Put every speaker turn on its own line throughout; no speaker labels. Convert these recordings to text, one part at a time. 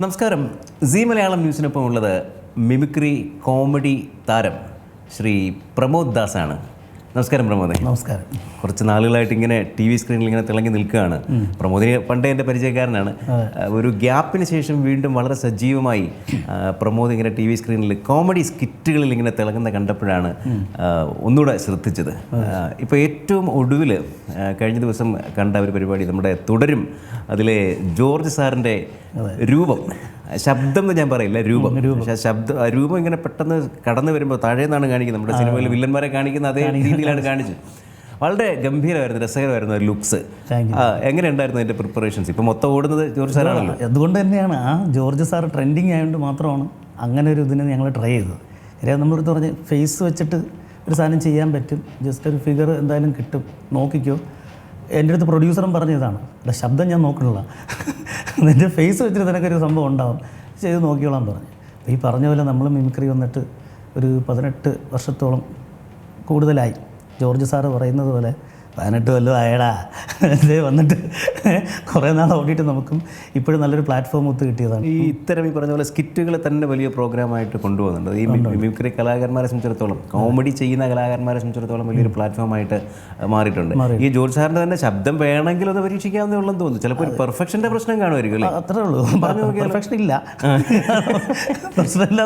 നമസ്കാരം. സി മലയാളം ന്യൂസിനൊപ്പം ഉള്ളത് mimicry comedy താരം ശ്രീ പ്രമോദ് ദാസ് ആണ് നമസ്കാരം പ്രമോദേ.
നമസ്കാരം.
കുറച്ച് നാളുകളായിട്ട് ഇങ്ങനെ ടി വി സ്ക്രീനിൽ ഇങ്ങനെ തിളങ്ങി നിൽക്കുകയാണ്. പ്രമോദിനെ പണ്ടേ എന്റെ പരിചയക്കാരനാണ്. ഒരു ഗ്യാപ്പിന് ശേഷം വീണ്ടും വളരെ സജീവമായി പ്രമോദ് ഇങ്ങനെ ടി വി സ്ക്രീനിൽ കോമഡി സ്കിറ്റുകളിൽ ഇങ്ങനെ തിളങ്ങുന്ന കണ്ടപ്പോഴാണ് ഒന്നുകൂടെ ശ്രദ്ധിച്ചത്. ഇപ്പോൾ ഏറ്റവും ഒടുവിൽ കഴിഞ്ഞ ദിവസം കണ്ട ഒരു പരിപാടി നമ്മുടെ തുടരും. അതിലെ ജോർജ് സാറിന്റെ രൂപം. ശബ്ദം എന്ന് ഞാൻ പറയില്ല രൂപം. പക്ഷേ ശബ്ദം രൂപം ഇങ്ങനെ പെട്ടെന്ന് കടന്നു വരുമ്പോൾ താഴെ നിന്നാണ് കാണിക്കുന്നത്. നമ്മുടെ സിനിമയിൽ വില്ലന്മാരെ കാണിക്കുന്ന അതേ രീതിയിലാണ് കാണിച്ചത്. വളരെ ഗംഭീരമായിരുന്നു രസകരമായിരുന്നു ഒരു ലുക്സ്.
എങ്ങനെയുണ്ടായിരുന്നു
എങ്ങനെ ഉണ്ടായിരുന്നു അതിന്റെ പ്രിപ്പറേഷൻസ്? ഇപ്പം മൊത്തം ഓടുന്നത് ജോർജ് സാറാണല്ലോ.
അതുകൊണ്ട് തന്നെയാണ് ആ ജോർജ് സാർ ട്രെൻഡിങ് ആയതുകൊണ്ട് മാത്രമാണ് അങ്ങനെ ഒരു ഇതിന് ഞങ്ങൾ ട്രൈ ചെയ്തത്. കാര്യം നമ്മളടുത്ത് പറഞ്ഞ് ഫേസ് വെച്ചിട്ട് ഒരു സാധനം ചെയ്യാൻ പറ്റും. ജസ്റ്റ് ഒരു ഫിഗർ എന്തായാലും കിട്ടും. നോക്കിക്കോ. എന്റെ അടുത്ത് പ്രൊഡ്യൂസറും പറഞ്ഞതാണ് അല്ല ശബ്ദം ഞാൻ നോക്കണില്ല നിന്റെ ഫേസ് വെച്ചിട്ട് നിനക്കൊരു സംഭവം ഉണ്ടാവും. ചെയ്ത് നോക്കിയോളാൻ പറഞ്ഞു. അപ്പോൾ ഈ പറഞ്ഞ പോലെ നമ്മൾ മിമിക്രി വന്നിട്ട് ഒരു പതിനെട്ട് വർഷത്തോളം കൂടുതലായി. ജോർജ് സാറ് പറയുന്നത് പോലെ പതിനെട്ട് കൊല്ലം ആയടാ. ഇതേ വന്നിട്ട് കുറേ നാൾ ഓടിയിട്ട് നമുക്കും ഇപ്പോഴും നല്ലൊരു പ്ലാറ്റ്ഫോം ഒത്ത് കിട്ടിയതാണ്.
ഈ ഇത്തരം ഈ പറഞ്ഞ പോലെ സ്കിറ്റുകളെ തന്നെ വലിയ പ്രോഗ്രാമായിട്ട് കൊണ്ടുപോകുന്നുണ്ട്. ഈ മിമിക്രി കലാകാരന്മാരെ സംബന്ധിച്ചിടത്തോളം കോമഡി ചെയ്യുന്ന കലാകാരന്മാരെ സംബന്ധിച്ചിടത്തോളം വലിയൊരു പ്ലാറ്റ്ഫോമായിട്ട് മാറിയിട്ടുണ്ട്. ഈ ജോർജ് സാറിന്റെ തന്നെ ശബ്ദം വേണമെങ്കിൽ അത് പരീക്ഷിക്കാവുന്നേ ഉള്ളെന്ന് തോന്നുന്നു. ചിലപ്പോൾ ഒരു പെർഫെക്ഷന്റെ പ്രശ്നം കാണുമായിരിക്കും അല്ലേ?
അത്രേ ഉള്ളൂ. പറഞ്ഞു പെർഫെക്ഷൻ ഇല്ല. പ്രശ്നമില്ല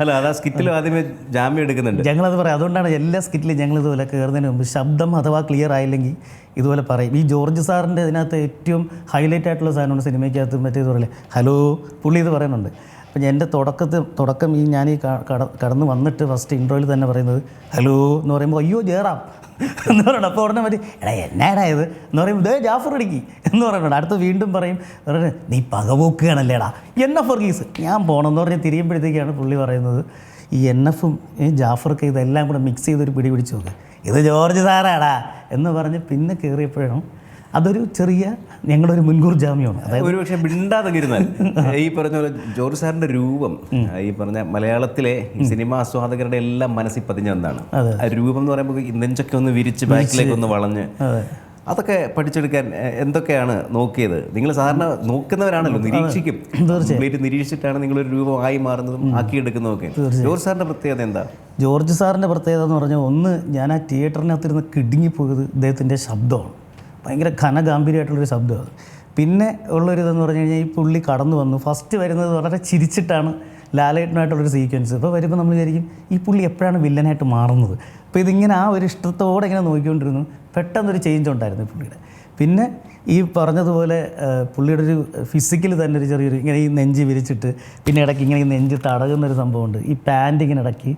അല്ല അതാ സ്കിറ്റിലും ആദ്യമേ ജാമ്യം എടുക്കുന്നുണ്ട്.
ഞങ്ങളത് പറയാം. അതുകൊണ്ടാണ് എല്ലാ സ്കിറ്റിലും ഞങ്ങൾ ഇതുപോലെ കയറുന്നതിന് മുമ്പ് ശബ്ദം അഥവാ ക്ലിയർ ആയില്ലെങ്കിൽ ഇതുപോലെ പറയും. ഈ ജോർജ് സാറിന്റെ ഇതിനകത്ത് ഏറ്റവും ഹൈലൈറ്റ് ആയിട്ടുള്ള സാധനമാണ് സിനിമയ്ക്കകത്ത് മറ്റേ പറയില്ലേ? ഹലോ പുള്ളി ഇത് പറയുന്നുണ്ട്. അപ്പം എന്റെ തുടക്കത്തിൽ തുടക്കം ഈ ഞാൻ ഈ കടന്ന് വന്നിട്ട് ഫസ്റ്റ് ഇൻട്രോയിൽ തന്നെ പറയുന്നത് ഹലോ എന്ന് പറയുമ്പോൾ അയ്യോ ജയറാം എന്ന് പറയണം അപ്പോൾ ഉടനെ മതി എടാ എന്നാടാ എന്ന് പറയുമ്പോൾ ദേ ജാഫർ അടിക്കി എന്ന് പറയുന്നുണ്ട്. അടുത്ത് വീണ്ടും പറയും നീ പകപോക്കുകയാണല്ലേടാ എൻ എഫ് വർഗീസ് ഞാൻ പോകണമെന്ന് പറഞ്ഞ് തിരിയുമ്പോഴത്തേക്കാണ് പുള്ളി പറയുന്നത്. ഈ എൻ എഫും ഈ ജാഫർക്ക് ഇതെല്ലാം കൂടെ മിക്സ് ചെയ്തൊരു പിടി പിടിച്ച് നോക്ക്. ഇത് ജോർജ് സാറാടാ എന്ന് പറഞ്ഞ് പിന്നെ കയറിയപ്പോഴും അതൊരു ചെറിയ ഞങ്ങളുടെ ഒരു മുൻകൂർ ജാമ്യമാണ്. അതായത്
ഒരു പക്ഷേ മിണ്ടാതെ ഇരുന്നാൽ. ഈ പറഞ്ഞ പോലെ ജോർജ് സാറിന്റെ രൂപം ഈ പറഞ്ഞ മലയാളത്തിലെ സിനിമ ആസ്വാദകരുടെ എല്ലാം മനസ്സിൽ പതിഞ്ഞ ഒന്നാണ്. ആ രൂപം എന്ന് പറയുമ്പോൾ ഇന്നെഞ്ചൊക്കെ നെഞ്ചൊക്കെ ഒന്ന് വിരിച്ച് ബാക്കിലേക്ക് ഒന്ന് വളഞ്ഞ്. അതൊക്കെ പഠിച്ചെടുക്കാൻ എന്തൊക്കെയാണ് നോക്കിയത്? നിങ്ങൾ സാധാരണ നോക്കുന്നവരാണല്ലോ നിരീക്ഷിക്കും. തീർച്ചയായും. നിരീക്ഷിച്ചിട്ടാണ് നിങ്ങളൊരു രൂപം ആക്കി മാറുന്നതും ആക്കിയെടുക്കുന്നതൊക്കെ. ജോർജ് സാറിന്റെ പ്രത്യേകത എന്താ?
ജോർജ് സാറിന്റെ പ്രത്യേകത എന്ന് പറഞ്ഞാൽ ഒന്ന് ഞാൻ ആ തിയേറ്ററിനകത്തിരുന്ന് കിടുങ്ങിപ്പോയത് ഇദ്ദേഹത്തിന്റെ ശബ്ദമാണ്. ഭയങ്കര ഘനഗാംഭീര്യമായിട്ടുള്ളൊരു ശബ്ദമാണ് പിന്നെ ഉള്ളൊരിതെന്ന് പറഞ്ഞു കഴിഞ്ഞാൽ ഈ പുള്ളി കടന്നു വന്നു. ഫസ്റ്റ് വരുന്നത് വളരെ ചിരിച്ചിട്ടാണ് ലാലേട്ടനായിട്ടുള്ളൊരു സീക്വൻസ്. ഇപ്പോൾ വരുമ്പോൾ നമ്മൾ വിചാരിക്കും ഈ പുള്ളി എപ്പോഴാണ് വില്ലനായിട്ട് മാറുന്നത്? അപ്പോൾ ഇതിങ്ങനെ ആ ഒരു ഇഷ്ടത്തോടെ ഇങ്ങനെ നോക്കിക്കൊണ്ടിരുന്നു. പെട്ടെന്നൊരു ചേഞ്ച് ഉണ്ടായിരുന്നു പുള്ളിയുടെ. പിന്നെ ഈ പറഞ്ഞതുപോലെ പുള്ളിയുടെ ഒരു ഫിസിക്കൽ തന്നെ ഒരു ചെറിയൊരു ഇങ്ങനെ ഈ നെഞ്ച് വിരിച്ചിട്ട് പിന്നെ ഇടയ്ക്ക് ഇങ്ങനെ ഈ നെഞ്ച് തടകുന്നൊരു സംഭവമുണ്ട്. ഈ പാന്റ് ഇങ്ങനെ ഇടയ്ക്ക്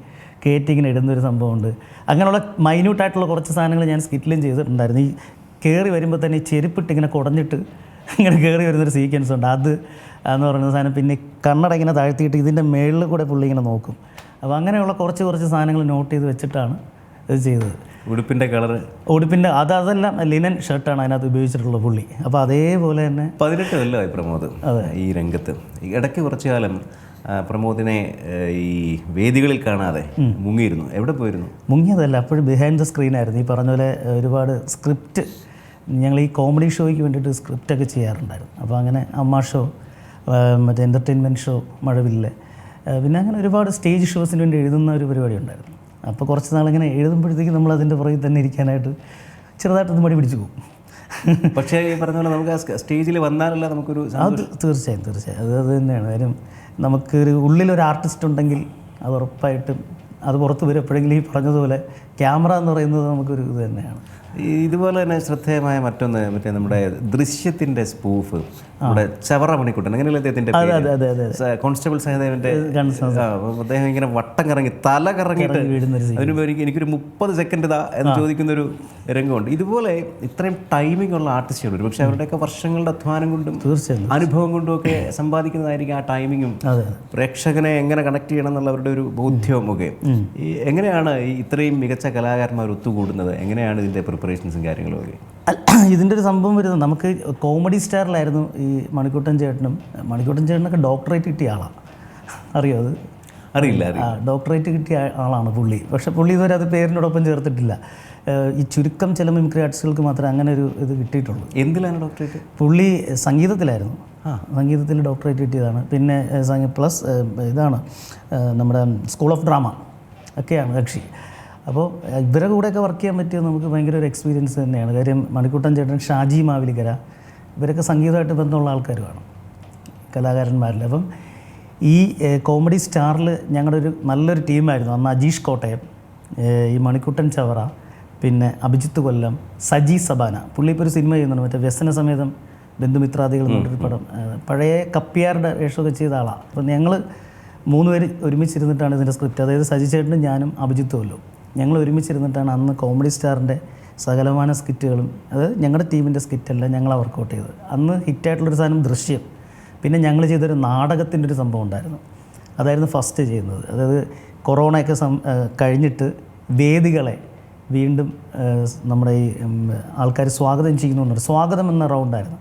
കയറ്റി ഇങ്ങനെ ഇടുന്നൊരു സംഭവമുണ്ട്. അങ്ങനെയുള്ള മൈന്യൂട്ടായിട്ടുള്ള കുറച്ച് സാധനങ്ങൾ ഞാൻ സ്കിറ്റിലും ചെയ്തിട്ടുണ്ടായിരുന്നു. ഈ കയറി വരുമ്പോൾ തന്നെ ഈ ചെരുപ്പിട്ട് ഇങ്ങനെ കുടഞ്ഞിട്ട് ഇങ്ങനെ കയറി വരുന്നൊരു സീക്വൻസ് ഉണ്ട്. അത് എന്ന് പറയുന്ന സാധനം പിന്നെ കണ്ണട ഇങ്ങനെ താഴ്ത്തിയിട്ട് ഇതിന്റെ മേളിൽ കൂടെ പുള്ളി ഇങ്ങനെ നോക്കും. അപ്പോൾ അങ്ങനെയുള്ള കുറച്ച് കുറച്ച് സാധനങ്ങൾ നോട്ട് ചെയ്ത് വെച്ചിട്ടാണ് ഇത് ചെയ്തത്.
ഉടുപ്പിന്റെ കളർ.
ഉടുപ്പിന്റെ അത് അതെല്ലാം ലിനൻ ഷർട്ടാണ് അതിനകത്ത് ഉപയോഗിച്ചിട്ടുള്ള പുള്ളി. അപ്പോൾ അതേപോലെ തന്നെ
പതിനെട്ട് കൊല്ലമായി പ്രമോദ് അതെ. ഈ രംഗത്ത്. ഇടയ്ക്ക് കുറച്ചു കാലം പ്രമോദിനെ ഈ വേദികളിൽ കാണാതെ മുങ്ങിയിരുന്നു. എവിടെ പോയിരുന്നു?
മുങ്ങിയതല്ല അപ്പോഴും ബിഹൈൻഡ് ദ സ്ക്രീൻ ആയിരുന്നു. ഈ പറഞ്ഞ പോലെ ഒരുപാട് സ്ക്രിപ്റ്റ് ഞങ്ങൾ ഈ കോമഡി ഷോയ്ക്ക് വേണ്ടിയിട്ട് സ്ക്രിപ്റ്റൊക്കെ ചെയ്യാറുണ്ടായിരുന്നു. അപ്പോൾ അങ്ങനെ അമ്മ ഷോ മറ്റേ എന്റർടൈൻമെന്റ് ഷോ മഴവില്ല് പിന്നെ അങ്ങനെ ഒരുപാട് സ്റ്റേജ് ഷോസിന് വേണ്ടി എഴുതുന്ന ഒരു പരിപാടി ഉണ്ടായിരുന്നു. അപ്പോൾ കുറച്ച് നാളിങ്ങനെ എഴുതുമ്പോഴത്തേക്ക് നമ്മൾ അതിന്റെ പുറകിൽ തന്നെ ഇരിക്കാനായിട്ട് ചെറുതായിട്ടൊന്ന് മടി പിടിച്ചു പോകും.
പക്ഷേ ഈ പറഞ്ഞ പോലെ നമുക്ക് ആ സ്റ്റേജിൽ വന്നാലല്ല നമുക്കൊരു
അത് തീർച്ചയായും തീർച്ചയായും. അത് അത് തന്നെയാണ്. കാര്യം നമുക്കൊരു ഉള്ളിലൊരു ആർട്ടിസ്റ്റ് ഉണ്ടെങ്കിൽ അത് ഉറപ്പായിട്ടും അത് പുറത്ത് വരും. എപ്പോഴെങ്കിലും ഈ പറഞ്ഞതുപോലെ ക്യാമറ എന്ന് പറയുന്നത് നമുക്കൊരു ഇത് തന്നെയാണ്.
ഇതുപോലെ തന്നെ ശ്രദ്ധേയമായ മറ്റൊന്ന് മറ്റേ നമ്മുടെ ദൃശ്യത്തിന്റെ സ്പൂഫ് നമ്മുടെ ചവറ മണിക്കുട്ടൻ അങ്ങനെയല്ല അദ്ദേഹത്തിന്റെ കോൺസ്റ്റബിൾ സഹദേവന്റെ അദ്ദേഹം ഇങ്ങനെ വട്ടം കറങ്ങി തല കറങ്ങിയിട്ട്
വീഴുന്നൊരു
അതിന് എനിക്കൊരു മുപ്പത് സെക്കൻഡ് ഇതാ എന്ന് ചോദിക്കുന്ന ഒരു രംഗമുണ്ട്. ഇതുപോലെ ഇത്രയും ടൈമിംഗ് ഉള്ള ആർട്ടിസ്റ്റുകൾ ഒരു പക്ഷെ അവരുടെയൊക്കെ വർഷങ്ങളുടെ അധ്വാനം കൊണ്ടും
തീർച്ചയായും
അനുഭവം കൊണ്ടും ഒക്കെ സമ്പാദിക്കുന്നതായിരിക്കും ആ ടൈമിങ്ങും പ്രേക്ഷകനെ എങ്ങനെ കണക്ട് ചെയ്യണം എന്നുള്ള അവരുടെ ഒരു ബോധ്യവും ഒക്കെ. ഈ എങ്ങനെയാണ് ഈ ഇത്രയും മികച്ച കലാകാരന്മാർ ഒത്തുകൂടുന്നത്? എങ്ങനെയാണ് ഇതിന്റെ പ്രിപ്പറേഷൻസും കാര്യങ്ങളും ഒക്കെ.
ഇതിന്റെ ഒരു സംഭവം വരുന്നത് നമുക്ക് കോമഡി സ്റ്റാറിലായിരുന്നു ഈ മണിക്കൂട്ടൻ ചേട്ടനും. മണിക്കൂട്ടൻ ചേട്ടനൊക്കെ ഡോക്ടറേറ്റ് കിട്ടിയ ആളാണ് അറിയോ അത്?
അറിയില്ല
ഡോക്ടറേറ്റ് കിട്ടിയ ആളാണ് പുള്ളി. പക്ഷെ പുള്ളി ഇതുവരെ അത് പേരിനോടൊപ്പം ചേർത്തിട്ടില്ല. ഈ ചുരുക്കം ചില മിമിക്രി ആർട്ടിസ്റ്റുകൾക്ക് മാത്രമേ അങ്ങനെ ഒരു ഇത് കിട്ടിയിട്ടുള്ളൂ.
എന്തിലാണ് ഡോക്ടറേറ്റ്
പുള്ളി സംഗീതത്തിലായിരുന്നു. ആ. സംഗീതത്തിൽ ഡോക്ടറേറ്റ് കിട്ടിയതാണ്. പിന്നെ പ്ലസ് ഇതാണ് നമ്മുടെ സ്കൂൾ ഓഫ് ഡ്രാമ ഒക്കെയാണ് കക്ഷി. അപ്പോൾ ഇവരെ കൂടെയൊക്കെ വർക്ക് ചെയ്യാൻ പറ്റിയത് നമുക്ക് ഭയങ്കര ഒരു എക്സ്പീരിയൻസ് തന്നെയാണ്. കാര്യം മണിക്കുട്ടൻ ചേട്ടൻ ഷാജി മാവിലിക്കര ഇവരൊക്കെ സംഗീതമായിട്ട് ബന്ധമുള്ള ആൾക്കാരുമാണ് കലാകാരന്മാരിൽ. അപ്പം ഈ കോമഡി സ്റ്റാറിൽ ഞങ്ങളുടെ ഒരു നല്ലൊരു ടീമായിരുന്നു. അന്ന് അജീഷ് കോട്ടയം ഈ മണിക്കുട്ടൻ ചവറ പിന്നെ അഭിജിത്ത് കൊല്ലം സജി സബാന. പുള്ളി ഇപ്പോൾ ഒരു സിനിമ ചെയ്യുന്നുണ്ട്. മറ്റേ വ്യസന സമേതം ബന്ധുമിത്രാദികൾ എന്നൊരു പടം. പഴയ കപ്പിയാരുടെ വേഷമൊക്കെ ചെയ്ത ആളാണ് അപ്പം ഞങ്ങൾ മൂന്ന് പേര് ഒരുമിച്ചിരുന്നിട്ടാണ് ഇതിന്റെ സ്ക്രിപ്റ്റ് അതായത് സജി ചേട്ടനും ഞാനും അഭിജിത്ത് കൊല്ലം ഞങ്ങൾ ഒരുമിച്ചിരുന്നിട്ടാണ് അന്ന് കോമഡി സ്റ്റാറിന്റെ സകലമാന സ്കിറ്റുകളും അത് ഞങ്ങളുടെ ടീമിന്റെ സ്കിറ്റല്ല ഞങ്ങൾ വർക്കൗട്ട് ചെയ്തത്. അന്ന് ഹിറ്റായിട്ടുള്ളൊരു സാധനം ദൃശ്യം. പിന്നെ ഞങ്ങൾ ചെയ്തൊരു നാടകത്തിന്റെ ഒരു സംഭവം ഉണ്ടായിരുന്നു. അതായിരുന്നു ഫസ്റ്റ് ചെയ്യുന്നത്. അതായത് കൊറോണയൊക്കെ സം കഴിഞ്ഞിട്ട് വേദികളെ വീണ്ടും നമ്മുടെ ഈ ആൾക്കാർ സ്വാഗതം ചെയ്യുന്നുണ്ട്. സ്വാഗതം എന്ന റൗണ്ടായിരുന്നു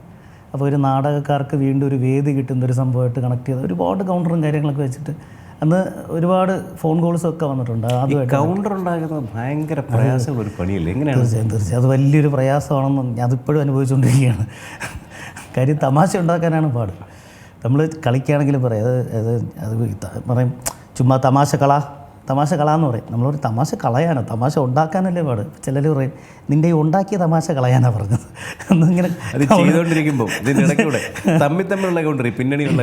അപ്പോൾ ഒരു നാടകക്കാർക്ക് വീണ്ടും ഒരു വേദി കിട്ടുന്ന ഒരു സംഭവമായിട്ട് കണക്ട് ചെയ്ത് ഒരുപാട് കൗണ്ടറും കാര്യങ്ങളൊക്കെ വെച്ചിട്ട് അന്ന് ഒരുപാട് ഫോൺ കോൾസ് ഒക്കെ വന്നിട്ടുണ്ട്. അതുമായിട്ട്
കൗണ്ടർ ഉണ്ടാകുന്നത് ഭയങ്കര പ്രയാസമുള്ള ഒരു പണിയല്ലേ? എങ്ങനെയാണ്?
തീർച്ചയായും തീർച്ചയായും. അത് വലിയൊരു പ്രയാസമാണെന്ന് ഞാൻ അതിപ്പോഴും അനുഭവിച്ചുകൊണ്ടിരിക്കുകയാണ്. കാര്യം തമാശ ഉണ്ടാക്കാനാണ് പാട്. നമ്മൾ കളിക്കുകയാണെങ്കിലും പറയാം. അത് അത് അത് പറയും ചുമ്മാ തമാശ കള തമാശ കള എന്ന് പറയും. നമ്മളൊരു തമാശ കളയാണ് തമാശ ഉണ്ടാക്കാനല്ലേ പാട്? ചിലർ പറയും നിന്റെ ഈ ഉണ്ടാക്കിയ തമാശ കളയാനാണ് പറഞ്ഞത്. എന്നിങ്ങനെ
അത് ചെയ്തുകൊണ്ടിരിക്കുമ്പോൾ ഇതിന്റെ ഇടയ്ക്കൂടെ തമ്മിൽ തമ്മിലുള്ള കൗണ്ടർ ഈ പിന്നണിയുള്ള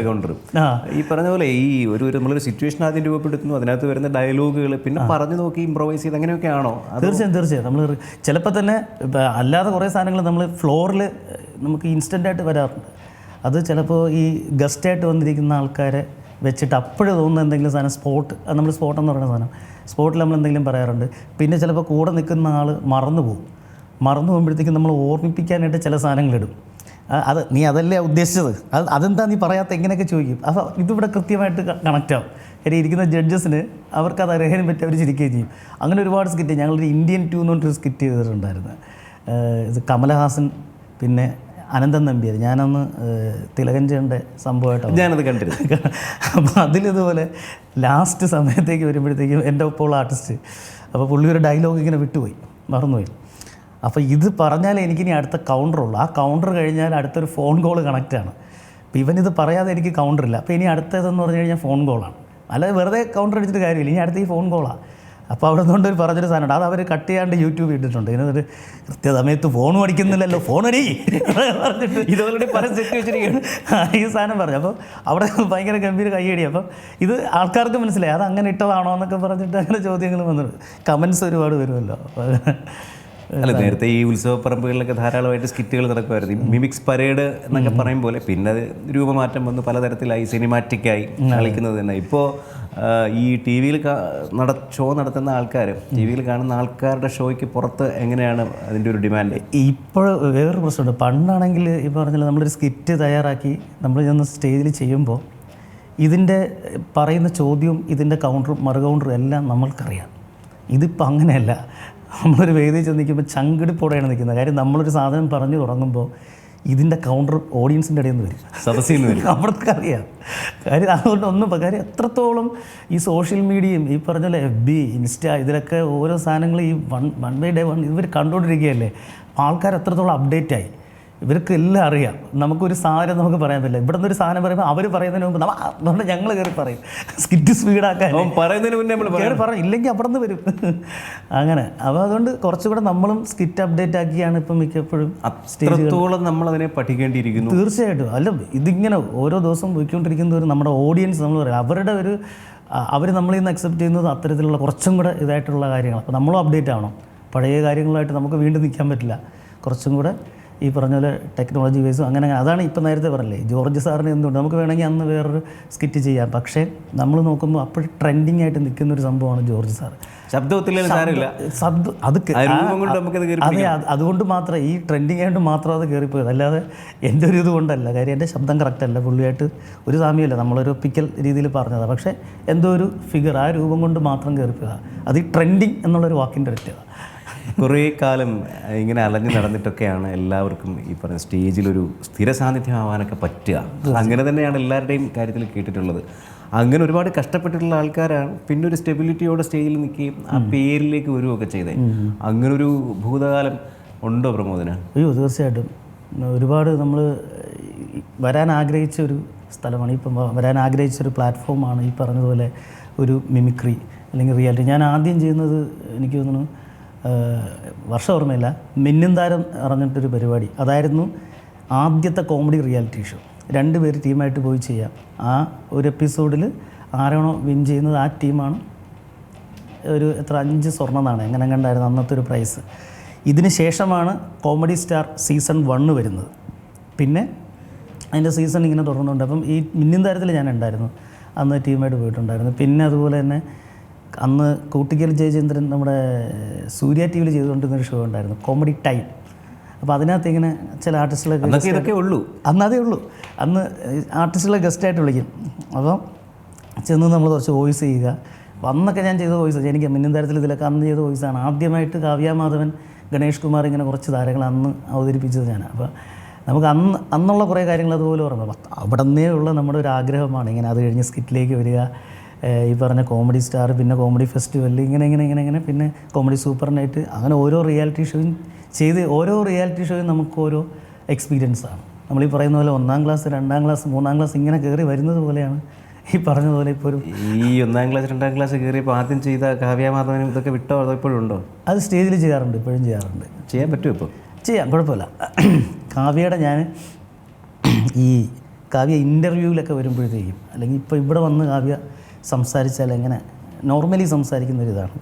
ഈ പറഞ്ഞ പോലെ ഈ ഒരു ഒരു നമ്മളൊരു സിറ്റുവേഷൻ ആദ്യം രൂപപ്പെടുത്തുന്നു അതിനകത്ത് വരുന്ന ഡയലോഗുകൾ പിന്നെ പറഞ്ഞു നോക്കി ഇമ്പ്രവൈസ് ചെയ്ത് അങ്ങനെയൊക്കെ ആണോ?
തീർച്ചയായും തീർച്ചയായും. നമ്മൾ ചിലപ്പോൾ തന്നെ അല്ലാതെ കുറേ സാധനങ്ങൾ നമ്മൾ ഫ്ലോറിൽ നമുക്ക് ഇൻസ്റ്റന്റായിട്ട് വരാറുണ്ട്. അത് ചിലപ്പോൾ ഈ ഗസ്റ്റായിട്ട് വന്നിരിക്കുന്ന ആൾക്കാരെ വെച്ചിട്ട് അപ്പോഴും തോന്നുന്ന എന്തെങ്കിലും സാധനം സ്പോട്ട് നമ്മൾ സ്പോട്ട് എന്ന് പറയുന്ന സാധനം. സ്പോട്ടിൽ നമ്മൾ എന്തെങ്കിലും പറയാറുണ്ട്. പിന്നെ ചിലപ്പോൾ കൂടെ നിൽക്കുന്ന ആൾ മറന്നു പോകും. മറന്നു പോകുമ്പോഴത്തേക്കും നമ്മൾ ഓർമ്മിപ്പിക്കാനായിട്ട് ചില സാധനങ്ങളിടും അത് നീ അതല്ലേ ഉദ്ദേശിച്ചത്? അത് അതെന്താ നീ പറയാത്ത എങ്ങനെയൊക്കെ ചോദിക്കും? അപ്പോൾ ഇതിവിടെ കൃത്യമായിട്ട് കണക്റ്റ് ആവും. കാര്യം ഇരിക്കുന്ന ജഡ്ജസിന് അവർക്ക് അത് അറിയാനും പറ്റി അവർ ചിരിക്കുകയും ചെയ്യും. അങ്ങനെ ഒരുപാട് സ്കിറ്റ് ഞങ്ങളൊരു ഇന്ത്യൻ ടൂ എന്ന് സ്കിറ്റ് ചെയ്തിട്ടുണ്ടായിരുന്നു. ഇത് കമലഹാസൻ പിന്നെ അനന്തൻ നമ്പ്യാർ. ഞാനന്ന് തിലകഞ്ചേന്റെ സംഭവമായിട്ട് സംഭവമായിട്ടാണ്
ഞാനത് കണ്ടിരുന്നു.
അപ്പോൾ അതിലിതുപോലെ ലാസ്റ്റ് സമയത്തേക്ക് വരുമ്പോഴത്തേക്കും എന്റെ ഒപ്പമുള്ള ആർട്ടിസ്റ്റ് അപ്പോൾ പുള്ളി ഒരു ഡയലോഗ് ഇങ്ങനെ വിട്ടുപോയി മറന്നുപോയി. അപ്പോൾ ഇത് പറഞ്ഞാൽ എനിക്കിനി അടുത്ത കൗണ്ടറുള്ളൂ ആ കൗണ്ടർ കഴിഞ്ഞാൽ അടുത്തൊരു ഫോൺ കോൾ കണക്റ്റാണ് അപ്പോൾ ഇവനിത് പറയാതെ എനിക്ക് കൗണ്ടറില്ല അപ്പോൾ ഇനി അടുത്തതെന്ന് പറഞ്ഞു കഴിഞ്ഞാൽ ഫോൺ കോളാണ് അല്ലാതെ വെറുതെ കൗണ്ടർ അടിച്ചിട്ട് കാര്യമില്ല. ഇനി അടുത്ത ഈ ഫോൺ കോളാണ് അപ്പോൾ അവിടെ നിന്നുകൊണ്ട് ഒരു പറഞ്ഞൊരു സാധനമുണ്ട്. അത് അവർ കട്ട് ചെയ്യാണ്ട് യൂട്യൂബ് ഇട്ടിട്ടുണ്ട്. ഇതിനൊരു കൃത്യസമയത്ത് ഫോൺ അടിക്കുന്നില്ലല്ലോ. ഫോൺ അടി! പറഞ്ഞിട്ട്
ഇതുപോലെ പല സെറ്റ് വെച്ചിരിക്കുകയാണ്
ഈ സാധനം പറഞ്ഞു. അപ്പോൾ അവിടെ ഭയങ്കര ഗംഭീര കൈയടി അപ്പം ഇത് ആൾക്കാർക്ക് മനസ്സിലായി. അത് അങ്ങനെ ഇട്ടതാണോ എന്നൊക്കെ പറഞ്ഞിട്ട് അങ്ങനെ ചോദ്യങ്ങൾ വന്നു കമൻസ് ഒരുപാട് വരുമല്ലോ.
അല്ല നേരത്തെ ഈ ഉത്സവപ്പറമ്പുകളിലൊക്കെ ധാരാളമായിട്ട് സ്കിറ്റുകൾ നടക്കുമായിരുന്നു. മിമിക്സ് പരേഡ് എന്നൊക്കെ പറയും പോലെ പിന്നെ അത് രൂപമാറ്റം വന്ന് പലതരത്തിലായി സിനിമാറ്റിക്കായി കളിക്കുന്നത് തന്നെ. ഇപ്പോൾ ഈ ടി വിയിൽ നട ഷോ നടത്തുന്ന ആൾക്കാർ ടി വിയിൽ കാണുന്ന ആൾക്കാരുടെ ഷോയ്ക്ക് പുറത്ത് എങ്ങനെയാണ് അതിന്റെ ഒരു ഡിമാൻഡ്
ഇപ്പോൾ വേറൊരു പ്രശ്നമുണ്ട്. പണ്ടാണെങ്കിൽ ഈ പറഞ്ഞാൽ നമ്മളൊരു സ്കിറ്റ് തയ്യാറാക്കി നമ്മൾ ചെന്ന് സ്റ്റേജിൽ ചെയ്യുമ്പോൾ ഇതിന്റെ പറയുന്ന ചോദ്യവും ഇതിന്റെ കൗണ്ടറും മറുകൗണ്ടറും എല്ലാം നമ്മൾക്കറിയാം. ഇതിപ്പോൾ അങ്ങനെയല്ല. നമ്മളൊരു വേദിയിൽ ചെന്ന് നിൽക്കുമ്പോൾ ചങ്കിടിപ്പോടെയാണ് നിൽക്കുന്നത്. കാര്യം നമ്മളൊരു സാധനം പറഞ്ഞു തുടങ്ങുമ്പോൾ ഇതിന്റെ കൗണ്ടർ ഓഡിയൻസിന്റെ ഇടയിൽ നിന്ന് വരും.
സദസ്സിൽ നിന്ന് വരും.
അവർക്കറിയാം കാര്യം അതുകൊണ്ട് ഒന്നും കാര്യം എത്രത്തോളം ഈ സോഷ്യൽ മീഡിയയും ഈ പറഞ്ഞ പോലെ എഫ് ബി ഇൻസ്റ്റ ഇതിലൊക്കെ ഓരോ സാധനങ്ങൾ ഈ one one by day one ഇവർ കണ്ടുകൊണ്ടിരിക്കുകയല്ലേ? അപ്പോൾ ആൾക്കാർ എത്രത്തോളം അപ്ഡേറ്റ് ആയി? ഇവർക്ക് എല്ലാം അറിയാം. നമുക്കൊരു സാധനം നമുക്ക് പറയാൻ പറ്റില്ല. ഇവിടെ നിന്നൊരു ഒരു സാധനം പറയുമ്പോൾ അവർ പറയുന്നതിന് മുമ്പ് നമ്മ അതുകൊണ്ട് ഞങ്ങൾ കയറി പറയും. സ്കിറ്റ് സ്പീഡാക്കാൻ
പറയുന്നതിന് മുന്നേ നമ്മൾ
കയറി പറയും. ഇല്ലെങ്കിൽ അവിടെ നിന്ന് വരും. അങ്ങനെ. അപ്പോൾ അതുകൊണ്ട് കുറച്ചുകൂടെ നമ്മളും സ്കിറ്റ് അപ്ഡേറ്റ് ആക്കിയാണ് ഇപ്പം മിക്കപ്പോഴും
അത്രത്തോളം നമ്മൾ അതിനെ പഠിക്കേണ്ടിയിരിക്കുന്നു.
തീർച്ചയായിട്ടും. അല്ല ഇതിങ്ങനെ ഓരോ ദിവസം പോയിക്കൊണ്ടിരിക്കുന്ന ഒരു നമ്മുടെ ഓഡിയൻസ് നമ്മൾ പറയും. അവരുടെ ഒരു അവർ നമ്മളിൽ നിന്ന് അക്സെപ്റ്റ് ചെയ്യുന്നത് അത്തരത്തിലുള്ള കുറച്ചും കൂടെ ഇതായിട്ടുള്ള കാര്യങ്ങൾ. അപ്പോൾ നമ്മളും അപ്ഡേറ്റ് ആവണം. പഴയ കാര്യങ്ങളായിട്ട് നമുക്ക് വീണ്ടും നിൽക്കാൻ പറ്റില്ല. കുറച്ചും കൂടെ ഈ പറഞ്ഞ പോലെ ടെക്നോളജി ബേസും അങ്ങനെ അതാണ് ഇപ്പം നേരത്തെ പറഞ്ഞില്ലേ ജോർജ് സാറിന് എന്തുകൊണ്ട് നമുക്ക് വേണമെങ്കിൽ അന്ന് വേറൊരു സ്കിറ്റ് ചെയ്യാം. പക്ഷേ നമ്മൾ നോക്കുമ്പോൾ അപ്പോൾ ട്രെൻഡിങ് ആയിട്ട് നിൽക്കുന്ന ഒരു സംഭവമാണ് ജോർജ് സാർ ശബ്ദം അത് അതെ അത് അതുകൊണ്ട് മാത്രം ഈ ട്രെൻഡിങ് ആയിട്ട് മാത്രം അത് കയറിപ്പോയത് അല്ലാതെ എന്റെ ഒരു ഇത് കൊണ്ടല്ല. കാര്യം എന്റെ ശബ്ദം കറക്റ്റ് അല്ല. പുള്ളിയായിട്ട് ഒരു സാമ്യമല്ല നമ്മളൊരു ഒപ്പിക്കൽ രീതിയിൽ പറഞ്ഞതാണ് പക്ഷേ എന്തോ ഒരു ഫിഗർ ആ രൂപം കൊണ്ട് മാത്രം കയറിപ്പോയതാണ് അത് ഈ ട്രെൻഡിങ് എന്നുള്ളൊരു വാക്കിന്റെ ഒറ്റതാണ്
കുറേ കാലം ഇങ്ങനെ അലഞ്ഞു നടന്നിട്ടൊക്കെയാണ് എല്ലാവർക്കും ഈ പറഞ്ഞ സ്റ്റേജിലൊരു സ്ഥിര സാന്നിധ്യമാവാനൊക്കെ പറ്റുക. അങ്ങനെ തന്നെയാണ് എല്ലാവരുടെയും കാര്യത്തിൽ കേട്ടിട്ടുള്ളത്. അങ്ങനെ ഒരുപാട് കഷ്ടപ്പെട്ടിട്ടുള്ള ആൾക്കാരാണ്. പിന്നെ ഒരു സ്റ്റെബിലിറ്റിയോടെ സ്റ്റേജിൽ നിൽക്കുകയും ആ പേരിലേക്ക് വരികയൊക്കെ ചെയ്തേ. അങ്ങനെ ഒരു ഭൂതകാലം ഉണ്ടോ പ്രമോദന?
അയ്യോ തീർച്ചയായിട്ടും. ഒരുപാട് നമ്മൾ വരാൻ ആഗ്രഹിച്ച ഒരു സ്ഥലമാണ്. ഇപ്പം വരാൻ ആഗ്രഹിച്ച ഒരു പ്ലാറ്റ്ഫോമാണ് ഈ പറഞ്ഞതുപോലെ ഒരു മിമിക്രി അല്ലെങ്കിൽ റിയാലിറ്റി. ഞാൻ ആദ്യം ചെയ്യുന്നത് എനിക്ക് തോന്നുന്നു വർഷം ഓർമ്മയില്ല. മിന്നും താരം പരിപാടി. അതായിരുന്നു ആദ്യത്തെ കോമഡി റിയാലിറ്റി ഷോ. രണ്ട് പേര് ടീമായിട്ട് പോയി ചെയ്യാം. ആ ഒരു എപ്പിസോഡിൽ ആരാണോ വിൻ ചെയ്യുന്നത് ആ ടീമാണ് ഒരു എത്ര അഞ്ച് സ്വർണ എങ്ങനെ കണ്ടായിരുന്നു അന്നത്തെ ഒരു പ്രൈസ്. ഇതിന് ശേഷമാണ് കോമഡി സ്റ്റാർ സീസൺ വണ്ണ് വരുന്നത്. പിന്നെ അതിന്റെ സീസൺ ഇങ്ങനെ തുടർന്നുണ്ട്. അപ്പം ഈ മിന്നും താരത്തിൽ ഞാൻ ഉണ്ടായിരുന്നു. അന്ന് ടീമായിട്ട് പോയിട്ടുണ്ടായിരുന്നു. പിന്നെ അതുപോലെ തന്നെ അന്ന് കൂട്ടിക്കൽ ജയചന്ദ്രൻ നമ്മുടെ സൂര്യ ടി വിയിൽ ചെയ്തുകൊണ്ടിരുന്നൊരു ഷോ ഉണ്ടായിരുന്നു. കോമഡി ടൈം അപ്പോൾ അതിനകത്ത് ഇങ്ങനെ ചില ആർട്ടിസ്റ്റുകളൊക്കെ
ഇതൊക്കെ ഉള്ളൂ.
അന്ന് അതേ ഉള്ളൂ. അന്ന് ആർട്ടിസ്റ്റുകളെ ഗസ്റ്റായിട്ട് വിളിക്കും. അപ്പം ചെന്ന് നമ്മൾ കുറച്ച് വോയിസ് ചെയ്യുക. വന്നൊക്കെ അന്നൊക്കെ ഞാൻ ചെയ്ത വോയിസ് എനിക്ക് മിന്നും തരത്തിൽ ഇതിലൊക്കെ അന്ന് ചെയ്ത വോയിസാണ് ആദ്യമായിട്ട് കാവ്യ മാധവൻ ഗണേഷ് കുമാർ ഇങ്ങനെ കുറച്ച് താരങ്ങൾ അന്ന് അവതരിപ്പിച്ചത് ഞാൻ അപ്പോൾ നമുക്ക് അന്ന് അന്നുള്ള കുറേ കാര്യങ്ങൾ അതുപോലെ ഓർമ്മ. അവിടെ നിന്നേ ഉള്ള നമ്മുടെ ഒരു ആഗ്രഹമാണ് ഇങ്ങനെ അത് കഴിഞ്ഞ് സ്കിറ്റിലേക്ക് വരിക. ഈ പറഞ്ഞ കോമഡി സ്റ്റാർ പിന്നെ കോമഡി ഫെസ്റ്റിവൽ ഇങ്ങനെ ഇങ്ങനെ ഇങ്ങനെ ഇങ്ങനെ പിന്നെ കോമഡി സൂപ്പർ നൈറ്റ് അങ്ങനെ ഓരോ റിയാലിറ്റി ഷോയും ചെയ്ത് ഓരോ റിയാലിറ്റി ഷോയും നമുക്ക് ഓരോ എക്സ്പീരിയൻസ് ആണ്. നമ്മൾ ഈ പറയുന്ന പോലെ ഒന്നാം ക്ലാസ് രണ്ടാം ക്ലാസ് മൂന്നാം ക്ലാസ് ഇങ്ങനെ കയറി വരുന്നത് പോലെയാണ് ഈ പറഞ്ഞതുപോലെ ഇപ്പോൾ ഒരു
ഈ ഒന്നാം ക്ലാസ് രണ്ടാം ക്ലാസ് കയറിയപ്പോൾ ആദ്യം ചെയ്ത കാവ്യമാധവനും ഇതൊക്കെ വിട്ടോ അതോ ഇപ്പോഴും ഉണ്ടോ?
അത് സ്റ്റേജിൽ ചെയ്യാറുണ്ട് ഇപ്പോഴും ചെയ്യാറുണ്ട്.
ചെയ്യാൻ പറ്റുമോ ഇപ്പോൾ
ചെയ്യാം കുഴപ്പമില്ല. കാവ്യയുടെ ഞാൻ ഈ കാവ്യ ഇന്റർവ്യൂവിലൊക്കെ വരുമ്പോഴത്തേക്കും അല്ലെങ്കിൽ ഇപ്പോൾ ഇവിടെ വന്ന് കാവ്യ സംസാരിച്ചാൽ എങ്ങനെ നോർമലി സംസാരിക്കുന്ന ഒരു ഇതാണ്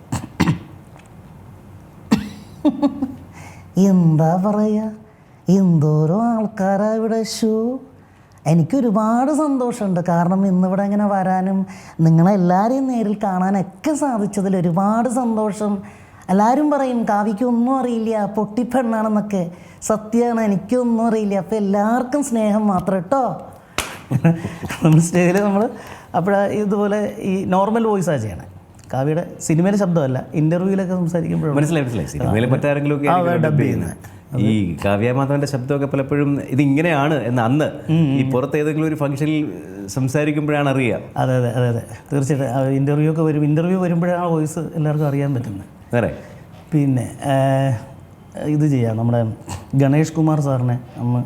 എന്താ പറയുക എന്തോരോ ആൾക്കാരാ ഇവിടെ ഷൂ എനിക്കൊരുപാട് സന്തോഷമുണ്ട്. കാരണം ഇന്നിവിടെ ഇങ്ങനെ വരാനും നിങ്ങളെല്ലാവരെയും നേരിൽ കാണാനൊക്കെ സാധിച്ചതിൽ ഒരുപാട് സന്തോഷം. എല്ലാവരും പറയും കാവ്യയ്ക്ക് ഒന്നും അറിയില്ല പൊട്ടിപ്പെണ്ണാണെന്നൊക്കെ. സത്യമാണ് എനിക്കൊന്നും അറിയില്ല. അപ്പോൾ എല്ലാവർക്കും സ്നേഹം മാത്രം കേട്ടോ നമ്മൾ സ്റ്റേജിൽ നമ്മൾ അപ്പോഴാ ഇതുപോലെ ഈ നോർമൽ വോയിസാണ് ചെയ്യണേ. കാവ്യയുടെ സിനിമയിലെ ശബ്ദമല്ല ഇന്റർവ്യൂവിലൊക്കെ സംസാരിക്കുമ്പോഴും.
മനസ്സിലായി മനസ്സിലായി. സിനിമയിൽ മറ്റാരെങ്കിലും ഒക്കെ ആയിരിക്കും ഡബ് ചെയ്യുന്നത്. ഈ കാവ്യമാധവന്റെ ശബ്ദമൊക്കെ പലപ്പോഴും ഇത് ഇങ്ങനെയാണ് എന്ന് അന്ന് ഈ പുറത്ത് ഏതെങ്കിലും ഒരു ഫംഗ്ഷനിൽ സംസാരിക്കുമ്പോഴാണ് അറിയുക.
അതെ അതെ അതെ അതെ. തീർച്ചയായിട്ടും ഇന്റർവ്യൂ ഒക്കെ വരും. ഇന്റർവ്യൂ വരുമ്പോഴാണ് വോയിസ് എല്ലാവർക്കും അറിയാൻ പറ്റുന്നത്.
വേറെ
പിന്നെ ഇത് ചെയ്യാം. നമ്മുടെ ഗണേഷ് കുമാർ സാറിനെ ആഹ്,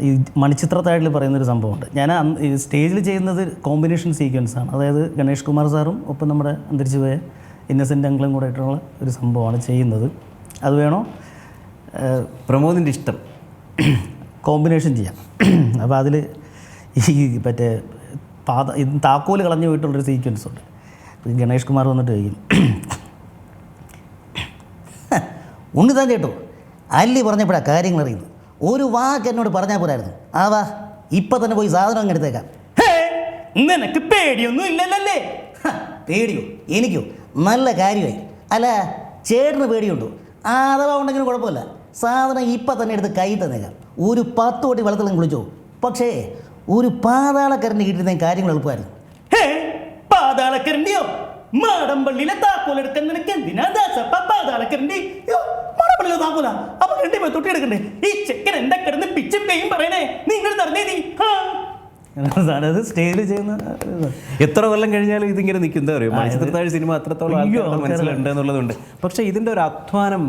ഈ മണിച്ചിത്രത്താഴിൽ പറയുന്നൊരു സംഭവമുണ്ട്. ഞാൻ സ്റ്റേജിൽ ചെയ്യുന്നത് കോമ്പിനേഷൻ സീക്വൻസ് ആണ് അതായത് ഗണേഷ് കുമാർ സാറും ഒപ്പം നമ്മുടെ അന്തരിച്ചു പോയ ഇന്നസെന്റ് അങ്കിളും കൂടെ ആയിട്ടുള്ള ഒരു സംഭവമാണ് ചെയ്യുന്നത്. അത് വേണോ?
പ്രമോദിന്റെ ഇഷ്ടം.
കോമ്പിനേഷൻ ചെയ്യാം. അപ്പോൾ അതിൽ ഈ മറ്റേ പാത താക്കോൽ കളഞ്ഞു പോയിട്ടുള്ളൊരു സീക്വൻസ് ഉണ്ട് ഗണേഷ് കുമാർ വന്നിട്ട് ചോദിക്കും ഉണ്ണിതാൻ കേട്ടോ അല്ലി പറഞ്ഞപ്പോഴാണ് കാര്യങ്ങൾ അറിയുന്നത് ഒരു വാക്ക് എന്നോട് പറഞ്ഞാൽ പോരായിരുന്നു. ആ വാ ഇപ്പം തന്നെ പോയി സാധനം അങ്ങ് എടുത്തേക്കാം. നിനക്ക് പേടിയൊന്നും ഇല്ലല്ലേ പേടിയോ? എനിക്കോ? നല്ല കാര്യമായി. അല്ല ചേട്ടന് പേടിയുണ്ടോ? ആ അഥവാ ഉണ്ടെങ്കിലും കുഴപ്പമില്ല. സാധനം ഇപ്പം തന്നെ എടുത്ത് കൈ തന്നേക്കാം. ഒരു പത്ത് കോടി വെള്ളത്തിലും കുളിച്ചോ. പക്ഷേ ഒരു പാതാളക്കരന്റെ കിട്ടുന്ന കാര്യങ്ങൾ എളുപ്പമായിരുന്നു. ഹേ പാതാളക്കരണ്ടിയോ? മാടമ്പള്ളിയിലെ താക്കോലെടുക്കാൻ നിനക്ക് എന്തിനാ ദാസപ്പ പാതാളക്കരണ്ടി. മാടമ്പള്ളിയിലെ താക്കോല അപ്പൊ കണ്ടി പോയി തൊട്ടിയെടുക്കണ്ടേ ഈ ചെക്കൻ എന്താ കിടന്ന് പിച്ചും പെയ്യും പറയണേ? നീ. ഇങ്ങനെ തരണേ നീ അത് സ്റ്റേജിൽ ചെയ്യുന്ന
എത്ര കൊല്ലം കഴിഞ്ഞാലും ഇതിങ്ങനെ നിൽക്കും. എന്താ പറയുക? സിനിമ അത്രത്തോളം ആൾക്കാരുടെ മനസ്സിലുണ്ട് എന്നുള്ളതുണ്ട്. പക്ഷേ ഇതിന്റെ ഒരു അധ്വാനം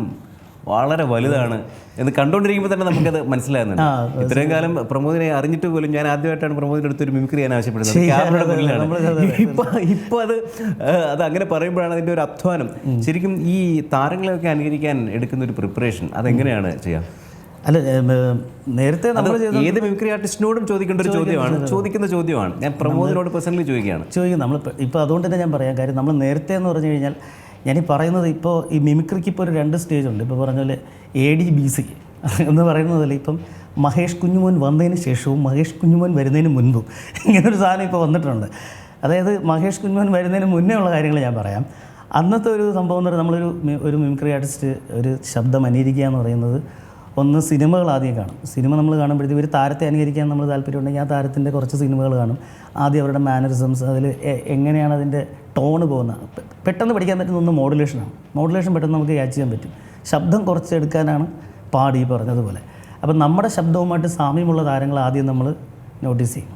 വളരെ വലുതാണ് എന്ന് കണ്ടുകൊണ്ടിരിക്കുമ്പോൾ തന്നെ നമുക്കത് മനസ്സിലാകുന്നുണ്ട്. ഇത്രയും കാലം പ്രമോദിനെ അറിഞ്ഞിട്ട് പോലും ഞാൻ ആദ്യമായിട്ടാണ് പ്രമോദിന്റെ അടുത്ത് ഒരു മിമിക്രി ചെയ്യാൻ ആവശ്യപ്പെടുന്നത്. ക്യാമറയുടെ മുന്നിലാണ്. ഇപ്പൊ ഇപ്പൊ അത് അത് അങ്ങനെ പറയുമ്പോഴാണ് അതിന്റെ ഒരു അധ്വാനം. ശരിക്കും ഈ താരങ്ങളെയൊക്കെ അനുകരിക്കാൻ എടുക്കുന്ന ഒരു പ്രിപ്പറേഷൻ അതെങ്ങനെയാണ് ചെയ്യാം?
അല്ല നേരത്തെ നമ്മൾ
ഏത് മിമിക്രി ആർട്ടിസ്റ്റിനോടും ചോദിക്കേണ്ട ഒരു ചോദ്യമാണ്. ചോദിക്കുന്ന ചോദ്യമാണ്. ഞാൻ പ്രമോദിനോട് പേഴ്സണലി ചോദിക്കുകയാണ്.
ചോദിക്കും. നമ്മൾ ഇപ്പോൾ അതുകൊണ്ട് തന്നെ ഞാൻ പറയാം. കാര്യം നമ്മൾ നേരത്തെ എന്ന് പറഞ്ഞു കഴിഞ്ഞാൽ ഈ പറയുന്നത് ഇപ്പോൾ ഈ മിമിക്രിക്ക് ഇപ്പോൾ ഒരു രണ്ട് സ്റ്റേജ് ഉണ്ട്. ഇപ്പോൾ പറഞ്ഞ പോലെ എ ഡി ബി സി എന്ന് പറയുന്നതിൽ ഇപ്പം മഹേഷ് കുഞ്ഞുമോൻ വന്നതിന് ശേഷവും മഹേഷ് കുഞ്ഞുമോൻ വരുന്നതിന് മുൻപും ഇങ്ങനൊരു സാധനം ഇപ്പോൾ വന്നിട്ടുണ്ട്. അതായത് മഹേഷ് കുഞ്ഞുമോൻ വരുന്നതിന് മുന്നേ ഉള്ള കാര്യങ്ങൾ ഞാൻ പറയാം. അന്നത്തെ ഒരു സംഭവം എന്ന് പറയുന്നത് നമ്മളൊരു ഒരു മിമിക്രി ആർട്ടിസ്റ്റ് ഒരു ശബ്ദം അനുകരിക്കുക എന്ന് പറയുന്നത് ഒന്ന് സിനിമകൾ ആദ്യം കാണും. സിനിമ നമ്മൾ കാണുമ്പോഴത്തേക്ക് ഒരു താരത്തെ അനുകരിക്കാൻ നമ്മൾ താല്പര്യമുണ്ടെങ്കിൽ ആ താരത്തിന്റെ കുറച്ച് സിനിമകൾ കാണും. ആദ്യം അവരുടെ മാനറിസംസ് അതിൽ എങ്ങനെയാണ് അതിന്റെ ടോണ് പോകുന്നത്? പെട്ടെന്ന് പഠിക്കാൻ പറ്റുന്ന ഒന്ന് മോഡുലേഷനാണ് മോഡുലേഷൻ പെട്ടെന്ന് നമുക്ക് ക്യാച്ച് ചെയ്യാൻ പറ്റും. ശബ്ദം കുറച്ചെടുക്കാനാണ് പാടി പറഞ്ഞതുപോലെ. അപ്പം നമ്മുടെ ശബ്ദവുമായിട്ട് സാമ്യമുള്ള താരങ്ങൾ ആദ്യം നമ്മൾ നോട്ടീസ് ചെയ്യും.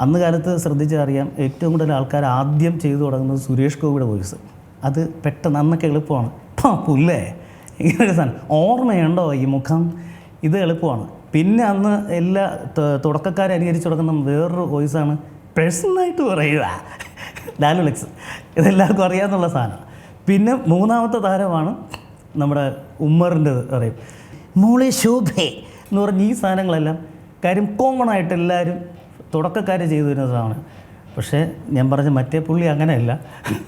അന്ന് കാലത്ത് ശ്രദ്ധിച്ചറിയാം ഏറ്റവും കൂടുതൽ ആൾക്കാർ ആദ്യം ചെയ്തു തുടങ്ങുന്നത് സുരേഷ് ഗോപിയുടെ വോയിസ് അത് പെട്ടെന്ന് അന്നൊക്കെ എളുപ്പമാണ്. പാ പുല്ലേ? ഇങ്ങനൊരു സാധനം ഓർമ്മയുണ്ടോ ഈ മുഖം? ഇത് എളുപ്പമാണ്. പിന്നെ അന്ന് എല്ലാ തുടക്കക്കാരെ അനുകരിച്ച് തുടങ്ങുന്ന വേറൊരു വോയിസാണ് പേഴ്സണലായിട്ട് പറയുക. ഡാലുലെക്സ് ഇതെല്ലാവർക്കും അറിയാമെന്നുള്ള സാധനം. പിന്നെ മൂന്നാമത്തെ താരമാണ് നമ്മുടെ ഉമ്മറിന്റെ പറയും മോളെ ശോഭേ എന്ന് പറഞ്ഞ ഈ സാധനങ്ങളെല്ലാം കാര്യം കോമൺ ആയിട്ട് എല്ലാവരും തുടക്കക്കാർ ചെയ്തു വരുന്നതാണ് പക്ഷേ ഞാൻ പറഞ്ഞ മറ്റേ പുള്ളി അങ്ങനെയല്ല.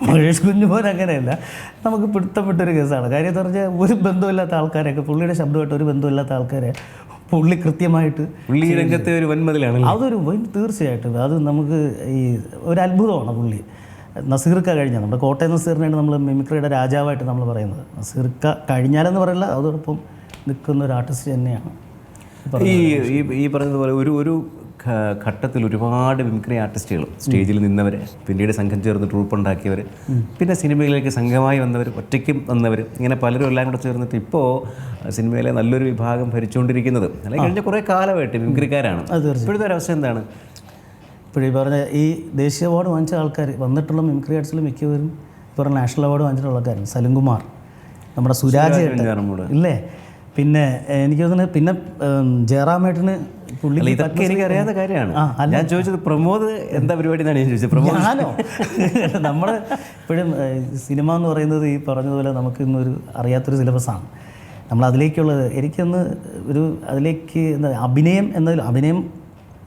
മഹേഷ് കുഞ്ഞുമോൻ അങ്ങനെയല്ല. നമുക്ക് പിടുത്തപ്പെട്ടൊരു കേസാണ്. കാര്യം എന്ന് പറഞ്ഞാൽ ഒരു ബന്ധമില്ലാത്ത ആൾക്കാരൊക്കെ പുള്ളിയുടെ ശബ്ദമായിട്ട് ഒരു ബന്ധമില്ലാത്ത ആൾക്കാരെ പുള്ളി കൃത്യമായിട്ട്
പുള്ളി രംഗത്തെ ഒരു വൻമതിലാണ്
അതൊരു വൻ- തീർച്ചയായിട്ടും. അത് നമുക്ക് ഈ ഒരു അത്ഭുതമാണ് പുള്ളി. നസീർക്ക കഴിഞ്ഞ നമ്മുടെ കോട്ടയം നസീറിനെയാണ് നമ്മൾ മിമിക്രിയുടെ രാജാവായിട്ട് നമ്മൾ പറയുന്നത്. നസീർക്ക കഴിഞ്ഞാലെന്ന് പറയില്ല അതോടൊപ്പം നിൽക്കുന്ന ഒരു ആർട്ടിസ്റ്റ് തന്നെയാണ്
ഈ ഈ- പറഞ്ഞതുപോലെ ഒരു ഒരു ഘട്ടത്തിൽ ഒരുപാട് മിമിക്രി ആർട്ടിസ്റ്റുകൾ സ്റ്റേജിൽ നിന്നവർ പിന്നീട് സംഘം ചേർന്ന് ട്രൂപ്പ് ഉണ്ടാക്കിയവർ പിന്നെ സിനിമയിലേക്ക് സംഘമായി വന്നവർ ഒറ്റയ്ക്കും വന്നവർ ഇങ്ങനെ പലരും എല്ലാം കൂടെ ചേർന്നിട്ട് ഇപ്പോൾ സിനിമയിലെ നല്ലൊരു വിഭാഗം ഭരിച്ചുകൊണ്ടിരിക്കുന്നത് അല്ലെങ്കിൽ കഴിഞ്ഞ കുറേ കാലമായിട്ട് മിമിക്രിക്കാരാണ്. ഇപ്പോഴത്തെ ഒരു അവസ്ഥ എന്താണ്?
ഇപ്പോൾ ഈ പറഞ്ഞ ഈ ദേശീയ അവാർഡ് വാങ്ങിച്ച ആൾക്കാർ വന്നിട്ടുള്ള മിമിക്രി ആർട്സിൽ മിക്കവരും ഇപ്പോൾ നാഷണൽ അവാർഡ് വാങ്ങിച്ചിട്ടുള്ള ആൾക്കാരാണ്. സലിംകുമാർ നമ്മുടെ സുരാജ്
അല്ലേ
ഇല്ലേ? പിന്നെ എനിക്ക് തോന്നുന്നു പിന്നെ ജയറാമേട്ടന് പുള്ളി
ഇതൊക്കെ എനിക്ക് അറിയാത്ത കാര്യമാണ്. ഞാൻ ചോദിച്ചത് പ്രമോദ് എന്താ പരിപാടി എന്നാണ് ഞാൻ ചോദിച്ചത്. പ്രമോദ്
ഞാനോ? നമ്മൾ ഇപ്പോഴും സിനിമ എന്ന് പറയുന്നത് ഈ പറഞ്ഞതുപോലെ നമുക്ക് ഇന്നൊരു അറിയാത്തൊരു സിലബസാണ് നമ്മൾ അതിലേക്കുള്ളത് എനിക്കൊന്ന് ഒരു അതിലേക്ക് എന്താ അഭിനയം എന്നതിൽ അഭിനയം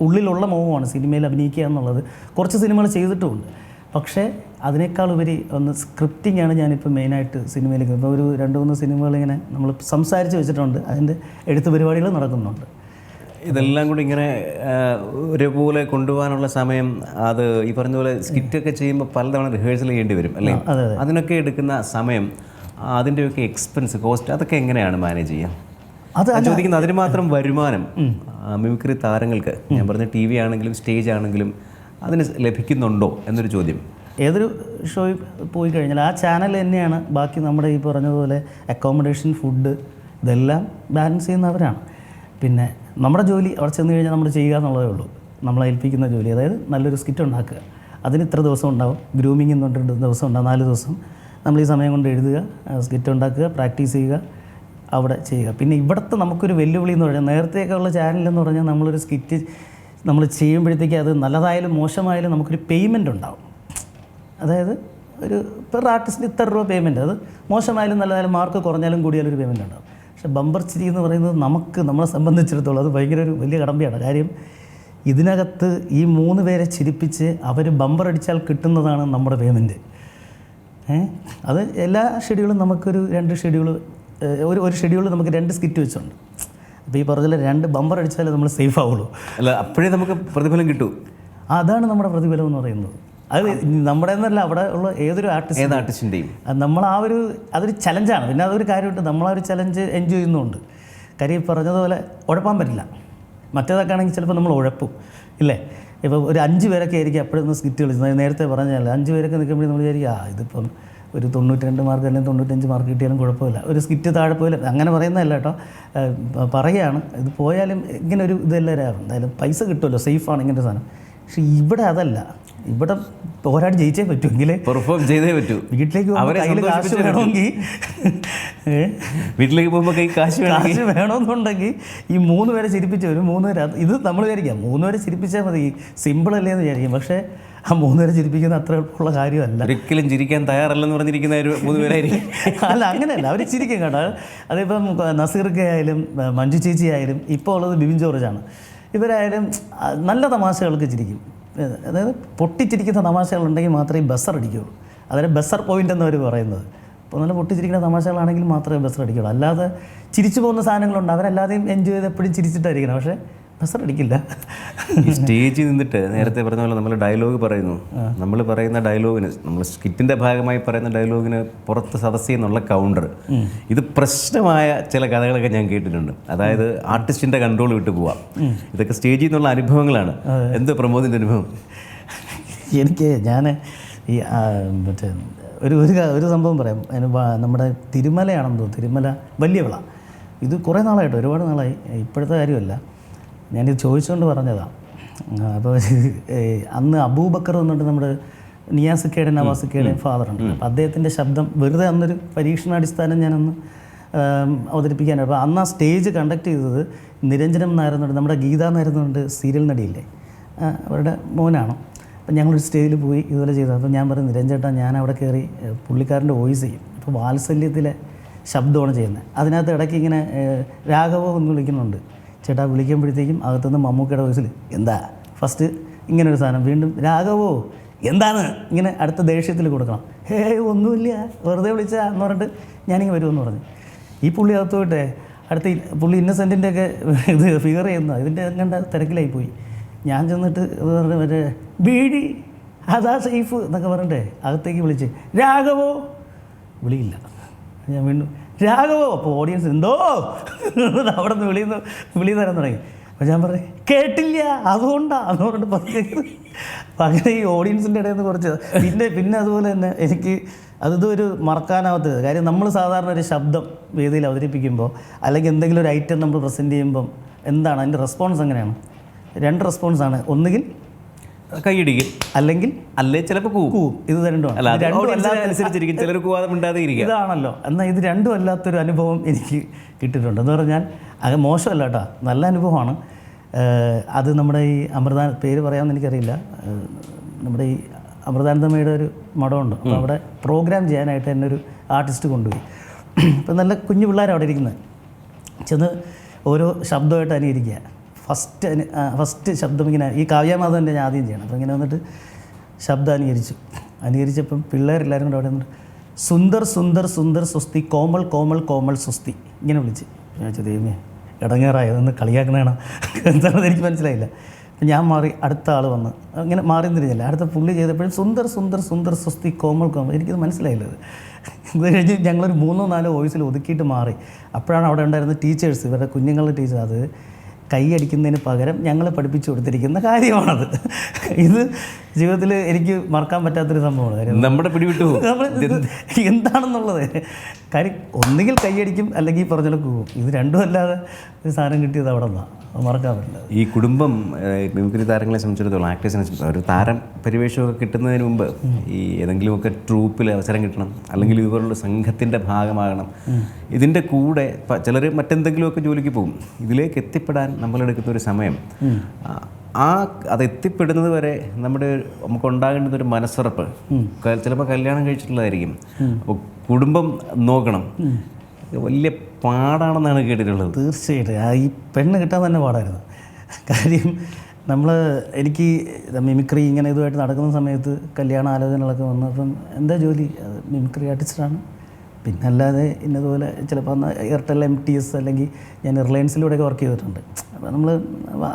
ഉള്ളിലുള്ള മോഹമാണ് സിനിമയിൽ അഭിനയിക്കുക എന്നുള്ളത്. കുറച്ച് സിനിമകൾ ചെയ്തിട്ടുമുണ്ട്. പക്ഷേ അതിനേക്കാൾ ഉപരി ഒന്ന് സ്ക്രിപ്റ്റിംഗ് ആണ് ഞാനിപ്പോൾ മെയിനായിട്ട് സിനിമയിലേക്ക് ഇപ്പോൾ ഒരു രണ്ട് മൂന്ന് സിനിമകൾ ഇങ്ങനെ നമ്മൾ സംസാരിച്ച് വെച്ചിട്ടുണ്ട്. അതിന്റെ എഴുത്ത് പരിപാടികൾ നടക്കുന്നുണ്ട്.
ഇതെല്ലാം കൂടി ഇങ്ങനെ ഒരുപോലെ കൊണ്ടുപോകാനുള്ള സമയം അത് ഈ പറഞ്ഞ പോലെ സ്കിറ്റൊക്കെ ചെയ്യുമ്പോൾ പലതവണ റിഹേഴ്സൽ ചെയ്യേണ്ടി വരും അല്ലേ?
അതെ,
അതിനൊക്കെ എടുക്കുന്ന സമയം അതിന്റെയൊക്കെ എക്സ്പെൻസ് കോസ്റ്റ് അതൊക്കെ എങ്ങനെയാണ് മാനേജ് ചെയ്യുക
അത്
ചോദിക്കുന്നത് അതിന് മാത്രം വരുമാനം. മിമിക്രി താരങ്ങൾക്ക്. ഞാൻ പറഞ്ഞ ടി വി ആണെങ്കിലും സ്റ്റേജ് ആണെങ്കിലും അതിന് ലഭിക്കുന്നുണ്ടോ എന്നൊരു ചോദ്യം.
ഏതൊരു ഷോയിൽ പോയി കഴിഞ്ഞാൽ ആ ചാനൽ തന്നെയാണ് ബാക്കി നമ്മുടെ ഈ പറഞ്ഞതുപോലെ അക്കോമഡേഷൻ ഫുഡ് ഇതെല്ലാം ബാലൻസ് ചെയ്യുന്നവരാണ്. പിന്നെ നമ്മുടെ ജോലി അവിടെ ചെന്ന് കഴിഞ്ഞാൽ നമ്മൾ ചെയ്യുക എന്നുള്ളതേ ഉള്ളൂ. നമ്മളെ ഏൽപ്പിക്കുന്ന ജോലി. അതായത് നല്ലൊരു സ്കിറ്റ് ഉണ്ടാക്കുക. അതിന് ഇത്ര ദിവസം ഉണ്ടാവും. ഗ്രൂമിങ് എന്ന് പറഞ്ഞിട്ട് ദിവസം ഉണ്ടാവും. നാല് ദിവസം. നമ്മൾ ഈ സമയം കൊണ്ട് എഴുതുക സ്കിറ്റ് ഉണ്ടാക്കുക പ്രാക്ടീസ് ചെയ്യുക. അവിടെ ചെയ്യുക. പിന്നെ ഇവിടുത്തെ നമുക്കൊരു വെല്ലുവിളി എന്ന് പറഞ്ഞാൽ നേരത്തെയൊക്കെ ഉള്ള ചാനലെന്ന് പറഞ്ഞാൽ നമ്മളൊരു സ്കിറ്റ് നമ്മൾ ചെയ്യുമ്പോഴത്തേക്ക് അത് നല്ലതായാലും മോശമായാലും നമുക്കൊരു പേയ്മെന്റ് ഉണ്ടാവും. അതായത് ഒരു പെർ ആർട്ടിസ്റ്റിന് ഇത്ര രൂപ പേയ്മെന്റ് അത് മോശമായാലും നല്ലതായാലും മാർക്ക് കുറഞ്ഞാലും കൂടിയാലും ഒരു പേയ്മെന്റ് ഉണ്ടാവും. പക്ഷേ ബമ്പർ ചിരി എന്ന് പറയുന്നത് നമുക്ക് നമ്മളെ സംബന്ധിച്ചിടത്തോളം അത് ഭയങ്കര ഒരു വലിയ കടമ്പയാണ്. കാര്യം ഇതിനകത്ത് ഈ മൂന്ന് പേരെ ചിരിപ്പിച്ച് അവർ ബമ്പർ അടിച്ചാൽ കിട്ടുന്നതാണ് നമ്മുടെ പേയ്മെന്റ് അത് എല്ലാ ഷെഡ്യൂളും നമുക്കൊരു രണ്ട് ഷെഡ്യൂൾ ഒരു ഒരു ഷെഡ്യൂളിൽ നമുക്ക് രണ്ട് സ്കിറ്റ് വെച്ചുണ്ട്. അപ്പോൾ ഈ പറഞ്ഞ രണ്ട് ബമ്പർ അടിച്ചാലേ നമ്മൾ സേഫ് ആവുള്ളൂ.
അല്ല അപ്പോഴേ നമുക്ക് പ്രതിഫലം കിട്ടൂ.
അതാണ് നമ്മുടെ പ്രതിഫലം എന്ന് പറയുന്നത്. അത് നമ്മുടെ എന്നല്ല അവിടെ ഉള്ള ഏതൊരു ആർട്ടിസ്റ്റ്
ഏത് ആർട്ടിസ്റ്റിന്റെയും
നമ്മൾ ആ ഒരു അതൊരു ചലഞ്ചാണ് പിന്നെ അതൊരു കാര്യമുണ്ട്. നമ്മൾ ആ ഒരു ചലഞ്ച് എൻജോയ് ചെയ്യുന്നുണ്ട്. കാര്യം ഈ പറഞ്ഞതുപോലെ ഉഴപ്പാൻ പറ്റില്ല. മറ്റേതൊക്കെ ആണെങ്കിൽ ചിലപ്പോൾ നമ്മൾ ഉഴപ്പും. ഇല്ലേ? ഇപ്പോൾ ഒരു അഞ്ച് പേരൊക്കെ ആയിരിക്കും അപ്പോഴൊന്ന് സ്കിറ്റ് കളിച്ചത് നേരത്തെ പറഞ്ഞാൽ അഞ്ച് പേരൊക്കെ നിൽക്കുമ്പോഴേ നമ്മൾ വിചാരിക്കും ആ ഇതിപ്പം ഒരു തൊണ്ണൂറ്റി രണ്ട് മാർക്ക് അല്ലെങ്കിൽ തൊണ്ണൂറ്റഞ്ച് മാർക്ക് കിട്ടിയാലും കുഴപ്പമില്ല. ഒരു സ്കിറ്റ് താഴെ പോയാലും അങ്ങനെ പറയുന്നതല്ല കേട്ടോ. പറയുകയാണ്. ഇത് പോയാലും ഇങ്ങനെ ഒരു ഇതെല്ലാം എന്തായാലും പൈസ കിട്ടുമല്ലോ. സേഫാണ് ഇങ്ങനത്തെ സാധനം. പക്ഷെ ഇവിടെ അതല്ല. ഇവിടെ പോരാടി ജയിച്ചേ പറ്റൂ. എങ്കിലേ
പെർഫോം ചെയ്തേ പറ്റൂ.
വീട്ടിലേക്ക് കയ്യിൽ കാശ് വേണമെങ്കിൽ
വീട്ടിലേക്ക് പോകുമ്പോൾ കൈ കാശ്
കാശ് വേണമെന്നുണ്ടെങ്കിൽ ഈ മൂന്ന് പേരെ ചിരിപ്പിച്ച് വരും മൂന്ന് പേര് ഇത് നമ്മൾ വിചാരിക്കാം. മൂന്ന് പേരെ ചിരിപ്പിച്ചാൽ മതി. സിമ്പിൾ അല്ലേ എന്ന് വിചാരിക്കും. പക്ഷേ ആ മൂന്നുപേരെ ചിരിപ്പിക്കുന്ന അത്ര എളുപ്പമുള്ള കാര്യമല്ല.
ഒരിക്കലും ചിരിക്കാൻ തയ്യാറല്ലെന്ന് പറഞ്ഞിരിക്കുന്ന ഒരു മൂന്നുപേരായിരിക്കും.
അല്ല അങ്ങനെയല്ല. അവർ ചിരിക്കും കേട്ടോ. അതിപ്പം നസീർക്ക് ആയാലും മഞ്ജു ചേച്ചി ആയാലും ഇപ്പോൾ ഉള്ളത് ബിബിൻ ജോർജാണ്. ഇവരായാലും നല്ല തമാശകൾക്ക് ചിരിക്കും. അതായത് പൊട്ടിച്ചിരിക്കുന്ന തമാശകളുണ്ടെങ്കിൽ മാത്രമേ ബസർ അടിക്കുകയുള്ളൂ. അതായത് ബസർ പോയിന്റ് എന്നവർ പറയുന്നത്. അപ്പോൾ നല്ല പൊട്ടിച്ചിരിക്കുന്ന തമാശകളാണെങ്കിൽ മാത്രമേ ബസർ അടിക്കുകയുള്ളൂ. അല്ലാതെ ചിരിച്ചു പോകുന്ന സാധനങ്ങളുണ്ട്. അവരല്ലാതെയും എൻജോയ് ചെയ്ത് എപ്പോഴും ചിരിച്ചിട്ടായിരിക്കണം. പക്ഷേ ബസർ അടിക്കില്ല
ഈ സ്റ്റേജിൽ നിന്നിട്ട് നേരത്തെ പറഞ്ഞ പോലെ നമ്മൾ ഡയലോഗ് പറയുന്നു. നമ്മൾ പറയുന്ന ഡയലോഗിന് നമ്മൾ സ്കിറ്റിന്റെ ഭാഗമായി പറയുന്ന ഡയലോഗിന് പുറത്ത് സദസ്സിൽ നിന്നുള്ള കൗണ്ടർ. ഇത് പ്രശ്നമായ ചില കഥകളൊക്കെ ഞാൻ കേട്ടിട്ടുണ്ട്. അതായത് ആർട്ടിസ്റ്റിന്റെ കൺട്രോൾ വിട്ടു പോവാം. ഇതൊക്കെ സ്റ്റേജിൽ നിന്നുള്ള അനുഭവങ്ങളാണ്. എന്ത് പ്രമോദിന്റെ അനുഭവം?
എനിക്ക് ഞാൻ ഈ മറ്റേ ഒരു ഒരു ഒരു സംഭവം പറയാം. നമ്മുടെ തിരുമലയാണെന്ന് തോന്നുന്നു. തിരുമല വലിയ വിള ഇത് കുറേ നാളായിട്ട് ഒരുപാട് നാളായി. ഇപ്പോഴത്തെ കാര്യമല്ല. ഞാനിത് ചോദിച്ചുകൊണ്ട് പറഞ്ഞതാണ് അപ്പോൾ അന്ന് അബൂബക്കർ എന്നിട്ട് നമ്മുടെ നിയാസിക്കയുടെ നവാസിക്കയുടെ ഫാദർ ഉണ്ട് അപ്പോൾ അദ്ദേഹത്തിന്റെ ശബ്ദം വെറുതെ അന്നൊരു പരീക്ഷണാടിസ്ഥാനം ഞാനൊന്ന് അവതരിപ്പിക്കാനാണ്. അപ്പോൾ അന്ന് ആ സ്റ്റേജ് കണ്ടക്ട് ചെയ്തത് നിരഞ്ജനം നായരുന്നുണ്ട് നമ്മുടെ ഗീത നായരുന്നുണ്ട് സീരിയൽ നടിയില്ലേ? അവരുടെ മോനാണ്. അപ്പം ഞങ്ങളൊരു സ്റ്റേജിൽ പോയി ഇതുപോലെ ചെയ്തു. അപ്പോൾ ഞാൻ പറഞ്ഞു നിരഞ്ജേട്ടാ ഞാൻ അവിടെ കയറി പുള്ളിക്കാരന്റെ വോയിസ് ചെയ്യും. അപ്പോൾ വാത്സല്യത്തിലെ ശബ്ദമാണ് ചെയ്യുന്നത്. അതിനകത്ത് ഇടയ്ക്ക് ഇങ്ങനെ രാഘവം രാഘവോ എന്ന് വിളിക്കുന്നുണ്ട്. ചേട്ടാ വിളിക്കുമ്പോഴത്തേക്കും അകത്തുനിന്ന് മമ്മൂക്കയുടെ വോയിസിൽ എന്താ? ഫസ്റ്റ് ഇങ്ങനെ ഒരു സാധനം വീണ്ടും രാഘവോ എന്താണ്? ഇങ്ങനെ അടുത്ത ദേഷ്യത്തിൽ കൊടുക്കണം. ഹേ ഒന്നുമില്ല വെറുതെ വിളിച്ചാ എന്ന് പറഞ്ഞിട്ട് ഞാനിങ്ങനെ വരുമെന്ന് പറഞ്ഞു. ഈ പുള്ളി അകത്ത് പോയിട്ടെ അടുത്ത പുള്ളി ഇന്നസെന്റിന്റെ ഒക്കെ ഇത് ഫിഗർ ചെയ്യുന്ന. ഇതിന്റെ കണ്ട തിരക്കിലായി പോയി. ഞാൻ ചെന്നിട്ട് പറഞ്ഞ മറ്റേ ബീഡി അതാ സേഫ് എന്നൊക്കെ പറഞ്ഞിട്ടേ അകത്തേക്ക് വിളിച്ച് രാഘവോ. വിളിയില്ല. ഞാൻ വീണ്ടും രാഘവോ അപ്പോൾ ഓഡിയൻസ് എന്തോ? അവിടെ നിന്ന് വിളിന്ന് വിളി തരാൻ തുടങ്ങി. അപ്പോൾ ഞാൻ പറഞ്ഞു കേട്ടില്ല അതുകൊണ്ടാണ് എന്ന് പറഞ്ഞിട്ട് പറഞ്ഞു അങ്ങനെ ഈ ഓഡിയൻസിന്റെ ഇടയിൽ നിന്ന് കുറച്ച് പിന്നെ പിന്നെ അതുപോലെ തന്നെ എനിക്ക് അതൊരു മറക്കാനാവാത്തത്. കാര്യം നമ്മൾ സാധാരണ ഒരു ശബ്ദം വേദിയിൽ അവതരിപ്പിക്കുമ്പോൾ അല്ലെങ്കിൽ എന്തെങ്കിലും ഒരു ഐറ്റം നമ്മൾ പ്രസന്റ് ചെയ്യുമ്പം എന്താണ്? അതിന്റെ റെസ്പോൺസ് എങ്ങനെയാണ്? രണ്ട് റെസ്പോൺസാണ് ഒന്നുകിൽ
കൈയിടിക്കും.
അല്ലെങ്കിൽ
അല്ലേ ചിലപ്പോൾ കൂവും.
ഇത് രണ്ടുമാണ്
അല്ല
രണ്ടും
അനുസരിച്ചിരിക്കും. ചിലർ കൂവാതെ മിണ്ടാതെ
ഇതാണല്ലോ. എന്നാൽ ഇത് രണ്ടും അല്ലാത്തൊരു അനുഭവം എനിക്ക് കിട്ടിയിട്ടുണ്ട്. എന്ന് പറഞ്ഞാൽ അത് മോശമല്ല കേട്ടോ. നല്ല അനുഭവമാണ്. അത് നമ്മുടെ ഈ അമൃതാ പേര് പറയാമെന്ന് എനിക്കറിയില്ല. നമ്മുടെ ഈ അമൃതാനന്ദമയുടെ ഒരു മഠമുണ്ട്. അപ്പോൾ അവിടെ പ്രോഗ്രാം ചെയ്യാനായിട്ട് എന്നെ ഒരു ആർട്ടിസ്റ്റ് കൊണ്ടുപോയി. അപ്പം നല്ല കുഞ്ഞു പിള്ളേർ അവിടെ ഇരിക്കുന്നത്. ചെന്ന് ഓരോ ശബ്ദമായിട്ട് അനുകരിക്കുക ഫസ്റ്റ് ഫസ്റ്റ് ശബ്ദം ഇങ്ങനെ ഈ കാവ്യാമാധവന്റെ ഞാൻ ആദ്യം ചെയ്യണം. അപ്പോൾ ഇങ്ങനെ വന്നിട്ട് ശബ്ദം അനുകരിച്ചു. അനുകരിച്ചപ്പം പിള്ളേരെല്ലാവരും കൂടെ അവിടെ സുന്ദർ സുന്ദർ സുന്ദർ സ്വസ്തി കോമൾ കോമൾ കോമൾ സ്വസ്തി. ഇങ്ങനെ വിളിച്ച്. ഞാൻ ദൈവമേ ഇടങ്ങേറായതൊന്ന് കളിയാക്കണേണ എന്താണെന്ന് എനിക്ക് മനസ്സിലായില്ല. അപ്പം ഞാൻ മാറി അടുത്ത ആൾ വന്ന് അങ്ങനെ മാറി തിരിഞ്ഞില്ല അടുത്ത പുള്ളി ചെയ്തപ്പോഴും സുന്ദർ സുന്ദർ സുന്ദർ സ്വസ്തി കോമൾ കോമൾ. എനിക്കത് മനസ്സിലായില്ല ഇത് കഴിഞ്ഞ് ഞങ്ങളൊരു മൂന്നോ നാലോ വോയിസിൽ ഒതുക്കിയിട്ട് മാറി. അപ്പോഴാണ് അവിടെ ഉണ്ടായിരുന്ന ടീച്ചേഴ്സ് ഇവരുടെ കുഞ്ഞുങ്ങളുടെ ടീച്ചർ അത് കൈയടിക്കുന്നതിന് പകരം ഞങ്ങളെ പഠിപ്പിച്ചു കൊടുത്തിരിക്കുന്ന കാര്യമാണത്. ഇത് ജീവിതത്തിൽ എനിക്ക് മറക്കാൻ പറ്റാത്തൊരു സംഭവമാണ്. കാര്യം
നമ്മുടെ പിടിവിട്ടു
എന്താണെന്നുള്ളത്. കാര്യം ഒന്നുകിൽ കൈയടിക്കും അല്ലെങ്കിൽ ഈ പറഞ്ഞ കൂവും. ഇത് രണ്ടും അല്ലാതെ ഒരു സാധനം കിട്ടിയത് അവിടെ നിന്നാണ് മറക്കാൻ പറ്റില്ല.
ഈ കുടുംബം മിമിക്രി താരങ്ങളെ സംബന്ധിച്ചിടത്തോളം ആക്ടേഴ്സിനെ സംബന്ധിച്ചിടത്തോളം ഒരു താരം പരിവേഷമൊക്കെ കിട്ടുന്നതിന് മുമ്പ് ഈ ഏതെങ്കിലുമൊക്കെ ട്രൂപ്പിൽ അവസരം കിട്ടണം അല്ലെങ്കിൽ ഇതുപോലുള്ള സംഘത്തിന്റെ ഭാഗമാകണം. ഇതിന്റെ കൂടെ ചിലർ മറ്റെന്തെങ്കിലുമൊക്കെ ജോലിക്ക് പോകും. ഇതിലേക്ക് എത്തിപ്പെടാൻ നമ്മളെടുക്കുന്ന ഒരു സമയം ആ- അത് എത്തിപ്പെടുന്നത് വരെ നമ്മുടെ നമുക്ക് ഉണ്ടാകേണ്ടുന്ന ഒരു മനസ്സുറപ്പ്. ചിലപ്പോൾ കല്യാണം കഴിച്ചിട്ടുള്ളതായിരിക്കും. അപ്പോൾ കുടുംബം നോക്കണം. വലിയ പാടാണെന്നാണ് കേട്ടിട്ടുള്ളത്.
തീർച്ചയായിട്ടും. ആ ഈ പെണ്ണ് കിട്ടാൻ തന്നെ പാടായിരുന്നു. കാര്യം നമ്മൾ എനിക്ക് മിമിക്രി ഇങ്ങനെ ഇതുമായിട്ട് നടക്കുന്ന സമയത്ത് കല്യാണ ആലോചനകളൊക്കെ വന്നു. അപ്പം എന്താ ജോലി? മിമിക്രി ആർട്ടിസ്റ്റാണ്. പിന്നെ അല്ലാതെ ഇന്നതുപോലെ ചിലപ്പോൾ എയർടെൽ എം ടി എസ് അല്ലെങ്കിൽ ഞാൻ റിലയൻസിലൂടെയൊക്കെ വർക്ക് ചെയ്തിട്ടുണ്ട്. അപ്പോൾ നമ്മൾ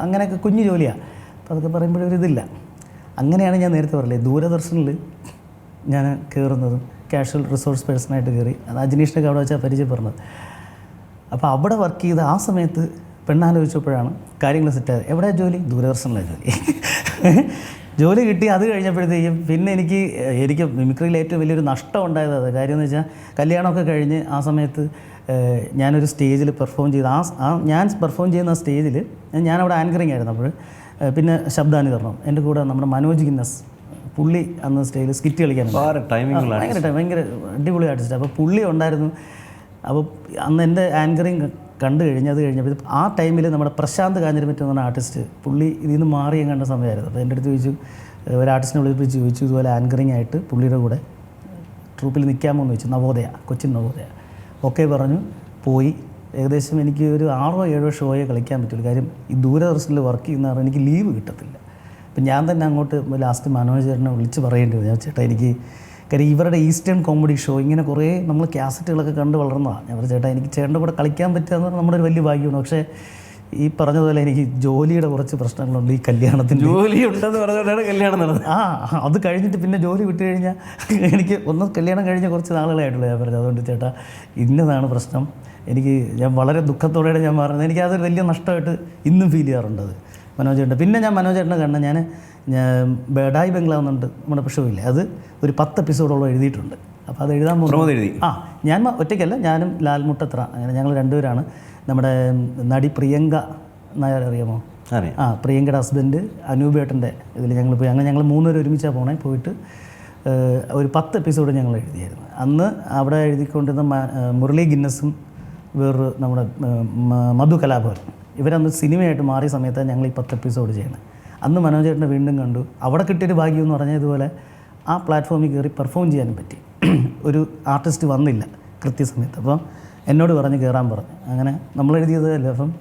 അങ്ങനെയൊക്കെ കുഞ്ഞു ജോലിയാണ് അപ്പോൾ അതൊക്കെ പറയുമ്പോഴൊരിതില്ല അങ്ങനെയാണ് ഞാൻ നേരത്തെ പറഞ്ഞത്. ദൂരദർശനിൽ ഞാൻ കയറുന്നതും കാഷ്വൽ റിസോഴ്സ് പേഴ്സണായിട്ട് കയറി അത് അജിനീഷിനൊക്കെ അവിടെ വെച്ചാൽ പരിചയപ്പെടുന്നത്. അപ്പോൾ അവിടെ വർക്ക് ചെയ്ത ആ സമയത്ത് പെണ്ണാലോചിച്ചപ്പോഴാണ് കാര്യങ്ങൾ സെറ്റായത് എവിടെയാണ് ജോലി? ദൂരദർശനിലെ ജോലി. ജോലി കിട്ടി അത് കഴിഞ്ഞപ്പോഴത്തേക്കും പിന്നെ എനിക്ക് എനിക്ക് മിമിക്രിയിൽ ഏറ്റവും വലിയൊരു നഷ്ടം ഉണ്ടായത് അത്. കാര്യം എന്ന് വെച്ചാൽ കല്യാണമൊക്കെ കഴിഞ്ഞ് ആ സമയത്ത് ഞാനൊരു സ്റ്റേജിൽ പെർഫോം ചെയ്ത് ആ ആ ഞാൻ പെർഫോം ചെയ്യുന്ന സ്റ്റേജിൽ ഞാനവിടെ ആങ്കറിങ് ആയിരുന്നു അപ്പോൾ പിന്നെ ശബ്ദാനുകരണം. എന്റെ കൂടെ നമ്മുടെ മനോജ് ഗിന്നസ് പുള്ളി അന്ന് സ്റ്റേജിൽ സ്കിറ്റ്
കളിക്കാൻ
ഭയങ്കര ഭയങ്കര അടിപൊളി ആർട്ടിസ്റ്റ്. അപ്പോൾ പുള്ളി ഉണ്ടായിരുന്നു. അപ്പോൾ അന്ന് എന്റെ ആങ്കറിങ് കണ്ടു കഴിഞ്ഞ് അത് കഴിഞ്ഞപ്പോൾ ആ ടൈമിൽ നമ്മുടെ പ്രശാന്ത് കാഞ്ഞിരമറ്റം എന്ന് പറഞ്ഞ ആർട്ടിസ്റ്റ് പുള്ളി ഇതിൽ നിന്ന് മാറി ഞാൻ കണ്ട സമയമായിരുന്നു. അപ്പോൾ എന്റെ അടുത്ത് ചോദിച്ചു ഒരു ആർട്ടിസ്റ്റിനെ വിളിപ്പിച്ച് ചോദിച്ചു ഇതുപോലെ ആങ്കറിങ് ആയിട്ട് പുള്ളിയുടെ കൂടെ ട്രൂപ്പിൽ നിൽക്കാമോ എന്ന് ചോദിച്ചു. നവോദയ കൊച്ചിൻ നവോദയ. ഓക്കെ പറഞ്ഞു പോയി. ഏകദേശം എനിക്ക് ഒരു ആറോ ഏഴോ ഷോയെ കളിക്കാൻ പറ്റുള്ളൂ. കാര്യം ഈ ദൂരദർശനിൽ വർക്ക് ചെയ്യുന്ന കാരണം എനിക്ക് ലീവ് കിട്ടത്തില്ല. അപ്പം ഞാൻ തന്നെ അങ്ങോട്ട് ലാസ്റ്റ് മനോജ് വിളിച്ച് പറയേണ്ടി വന്നു. ചേട്ടാ എനിക്ക് കാര്യം ഇവരുടെ ഈസ്റ്റേൺ കോമഡി ഷോ ഇങ്ങനെ കുറേ നമ്മൾ കാസറ്റുകളൊക്കെ കണ്ട് വളർന്നതാണ്. ഞാൻ പറഞ്ഞു ചേട്ടാ എനിക്ക് ചേട്ടന്റെ കൂടെ കളിക്കാൻ പറ്റുക എന്ന് പറഞ്ഞാൽ നമ്മുടെ ഒരു വലിയ ഭാഗ്യമാണ്. പക്ഷേ ഈ പറഞ്ഞതുപോലെ എനിക്ക് ജോലിയുടെ കുറച്ച് പ്രശ്നങ്ങളുണ്ട് ഈ കല്യാണത്തിന്
ജോലി ഉണ്ടെന്ന് പറഞ്ഞുകൊണ്ടാണ് കല്യാണം നടന്നത്.
ആ അത് കഴിഞ്ഞിട്ട് പിന്നെ ജോലി വിട്ട് കഴിഞ്ഞാൽ എനിക്ക് ഒന്ന് കല്യാണം കഴിഞ്ഞ കുറച്ച് നാളുകളായിട്ടുള്ളൂ ഞാൻ പറഞ്ഞത്. അതുകൊണ്ട് ചേട്ടാ ഇന്നതാണ് പ്രശ്നം. എനിക്ക് ഞാൻ വളരെ ദുഃഖത്തോടെയാണ് ഞാൻ മാറുന്നത് എനിക്ക് അതൊരു വലിയ നഷ്ടമായിട്ട് ഇന്നും ഫീൽ ചെയ്യാറുണ്ട് അത്. മനോജേട്ടൻ പിന്നെ ഞാൻ മനോജേട്ടനെ കണ്ട് ഞാൻ ഞാൻ ബേഡായി ബംഗ്ലാവ് എന്നുണ്ട് നമ്മുടെ ഷോയില്ലേ അത് ഒരു പത്ത് എപ്പിസോഡോളം എഴുതിയിട്ടുണ്ട്. അപ്പോൾ അത് എഴുതാൻ പോകുന്നത്
പ്രമോദ് എഴുതി.
ആ ഞാൻ ഒറ്റയ്ക്കല്ല ഞാനും ലാൽമുട്ടത്ര അങ്ങനെ ഞങ്ങൾ രണ്ടുപേരാണ്. നമ്മുടെ നടി പ്രിയങ്ക നായർ അറിയാമോ?
അറിയാം.
ആ പ്രിയങ്കയുടെ ഹസ്ബൻഡ് അനൂപേട്ടന്റെ ഇതിൽ ഞങ്ങൾ പോയി. അങ്ങനെ ഞങ്ങൾ മൂന്നുപേർ ഒരുമിച്ചാണ് പോണേ. പോയിട്ട് ഒരു പത്ത് എപ്പിസോഡ് ഞങ്ങൾ എഴുതിയായിരുന്നു. അന്ന് അവിടെ എഴുതിക്കൊണ്ടിരുന്ന മുരളി ഗിന്നസും വേറൊരു നമ്മുടെ മധു കലാഭവൻ ഇവരന്ന് സിനിമയായിട്ട് മാറിയ സമയത്താണ് ഞങ്ങൾ ഈ പത്ത് എപ്പിസോഡ് ചെയ്യുന്നത്. അന്ന് മനോജേട്ടനെ വീണ്ടും കണ്ടു. അവിടെ കിട്ടിയൊരു ഭാഗ്യം എന്ന് പറഞ്ഞാൽ ഇതുപോലെ ആ പ്ലാറ്റ്ഫോമിൽ കയറി പെർഫോം ചെയ്യാനും പറ്റി. ഒരു ആർട്ടിസ്റ്റ് വന്നില്ല കൃത്യസമയത്ത്. അപ്പോൾ എന്നോട് പറഞ്ഞ് കയറാൻ പറഞ്ഞു. അങ്ങനെ നമ്മൾ എഴുതിയതല്ലേ? അപ്പം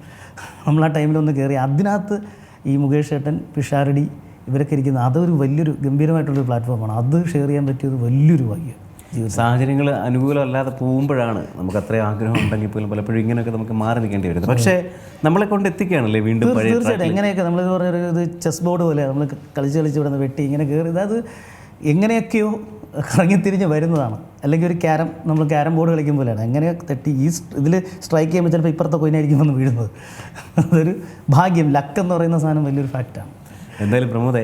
നമ്മൾ ആ ടൈമിലൊന്ന് കയറി അതിനകത്ത് ഈ മുകേഷ് ഏട്ടൻ പിഷാരടി ഇവരൊക്കെ ഇരിക്കുന്ന അതൊരു വലിയൊരു ഗംഭീരമായിട്ടുള്ളൊരു പ്ലാറ്റ്ഫോമാണ് അത് ഷെയർ ചെയ്യാൻ പറ്റിയത് വലിയൊരു ഭാഗ്യം. ജീവിതം
സാഹചര്യങ്ങൾ അനുകൂലമല്ലാതെ പോകുമ്പോഴാണ് നമുക്ക് അത്രയും ആഗ്രഹം ഉണ്ടെങ്കിൽ പോലും പലപ്പോഴും ഇങ്ങനെയൊക്കെ നമുക്ക് മാറി നിൽക്കേണ്ടി വരുന്നത്. പക്ഷേ നമ്മളെ കൊണ്ട് എത്തിക്കുകയാണല്ലേ വീണ്ടും
തീർച്ചയായിട്ടും. എങ്ങനെയൊക്കെ നമ്മൾ പറഞ്ഞൊരു ഇത് ചെസ് ബോർഡ് പോലെ നമ്മൾ കളിച്ച് കളിച്ച് ഇവിടെ വെട്ടി ഇങ്ങനെ കയറി അത് എങ്ങനെയൊക്കെയോ കറങ്ങിത്തിരിഞ്ഞ് വരുന്നതാണ്. അല്ലെങ്കിൽ ഒരു ക്യാരം നമ്മൾ ക്യാരം ബോർഡ് കളിക്കും പോലെയാണ്. എങ്ങനെ തെറ്റി ഈ ഇതിൽ സ്ട്രൈക്ക് ചെയ്യുമ്പോൾ ചിലപ്പോൾ ഇപ്പുറത്തെ കൊയിനായിരിക്കും വന്ന് വീഴുന്നത്. അതൊരു ഭാഗ്യം. ലക്ക് എന്ന് പറയുന്ന സാധനം വലിയൊരു ഫാക്റ്റാണ്
എന്തായാലും പ്രമോദേ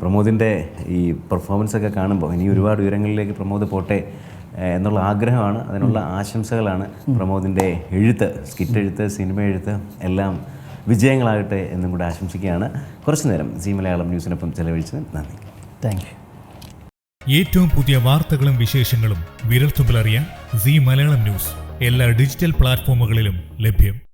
പ്രമോദിന്റെ ഈ പെർഫോമൻസ് ഒക്കെ കാണുമ്പോൾ ഇനി ഒരുപാട് ഉയരങ്ങളിലേക്ക് പ്രമോദ് പോട്ടെ എന്നുള്ള ആഗ്രഹമാണ്. അതിനുള്ള ആശംസകളാണ് പ്രമോദിന്റെ എഴുത്ത് സ്കിറ്റ് എഴുത്ത് സിനിമ എഴുത്ത് എല്ലാം വിജയങ്ങളാകട്ടെ എന്നും കൂടെ ആശംസിക്കുകയാണ്. കുറച്ചു നേരം സി മലയാളം ന്യൂസിനൊപ്പം ചെലവഴിച്ചത് നന്ദി.
താങ്ക് യു
ഏറ്റവും പുതിയ വാർത്തകളും വിശേഷങ്ങളും വിരൽത്തുമ്പിലറിയാൻ സി മലയാളം ന്യൂസ് എല്ലാ ഡിജിറ്റൽ പ്ലാറ്റ്ഫോമുകളിലും ലഭ്യം.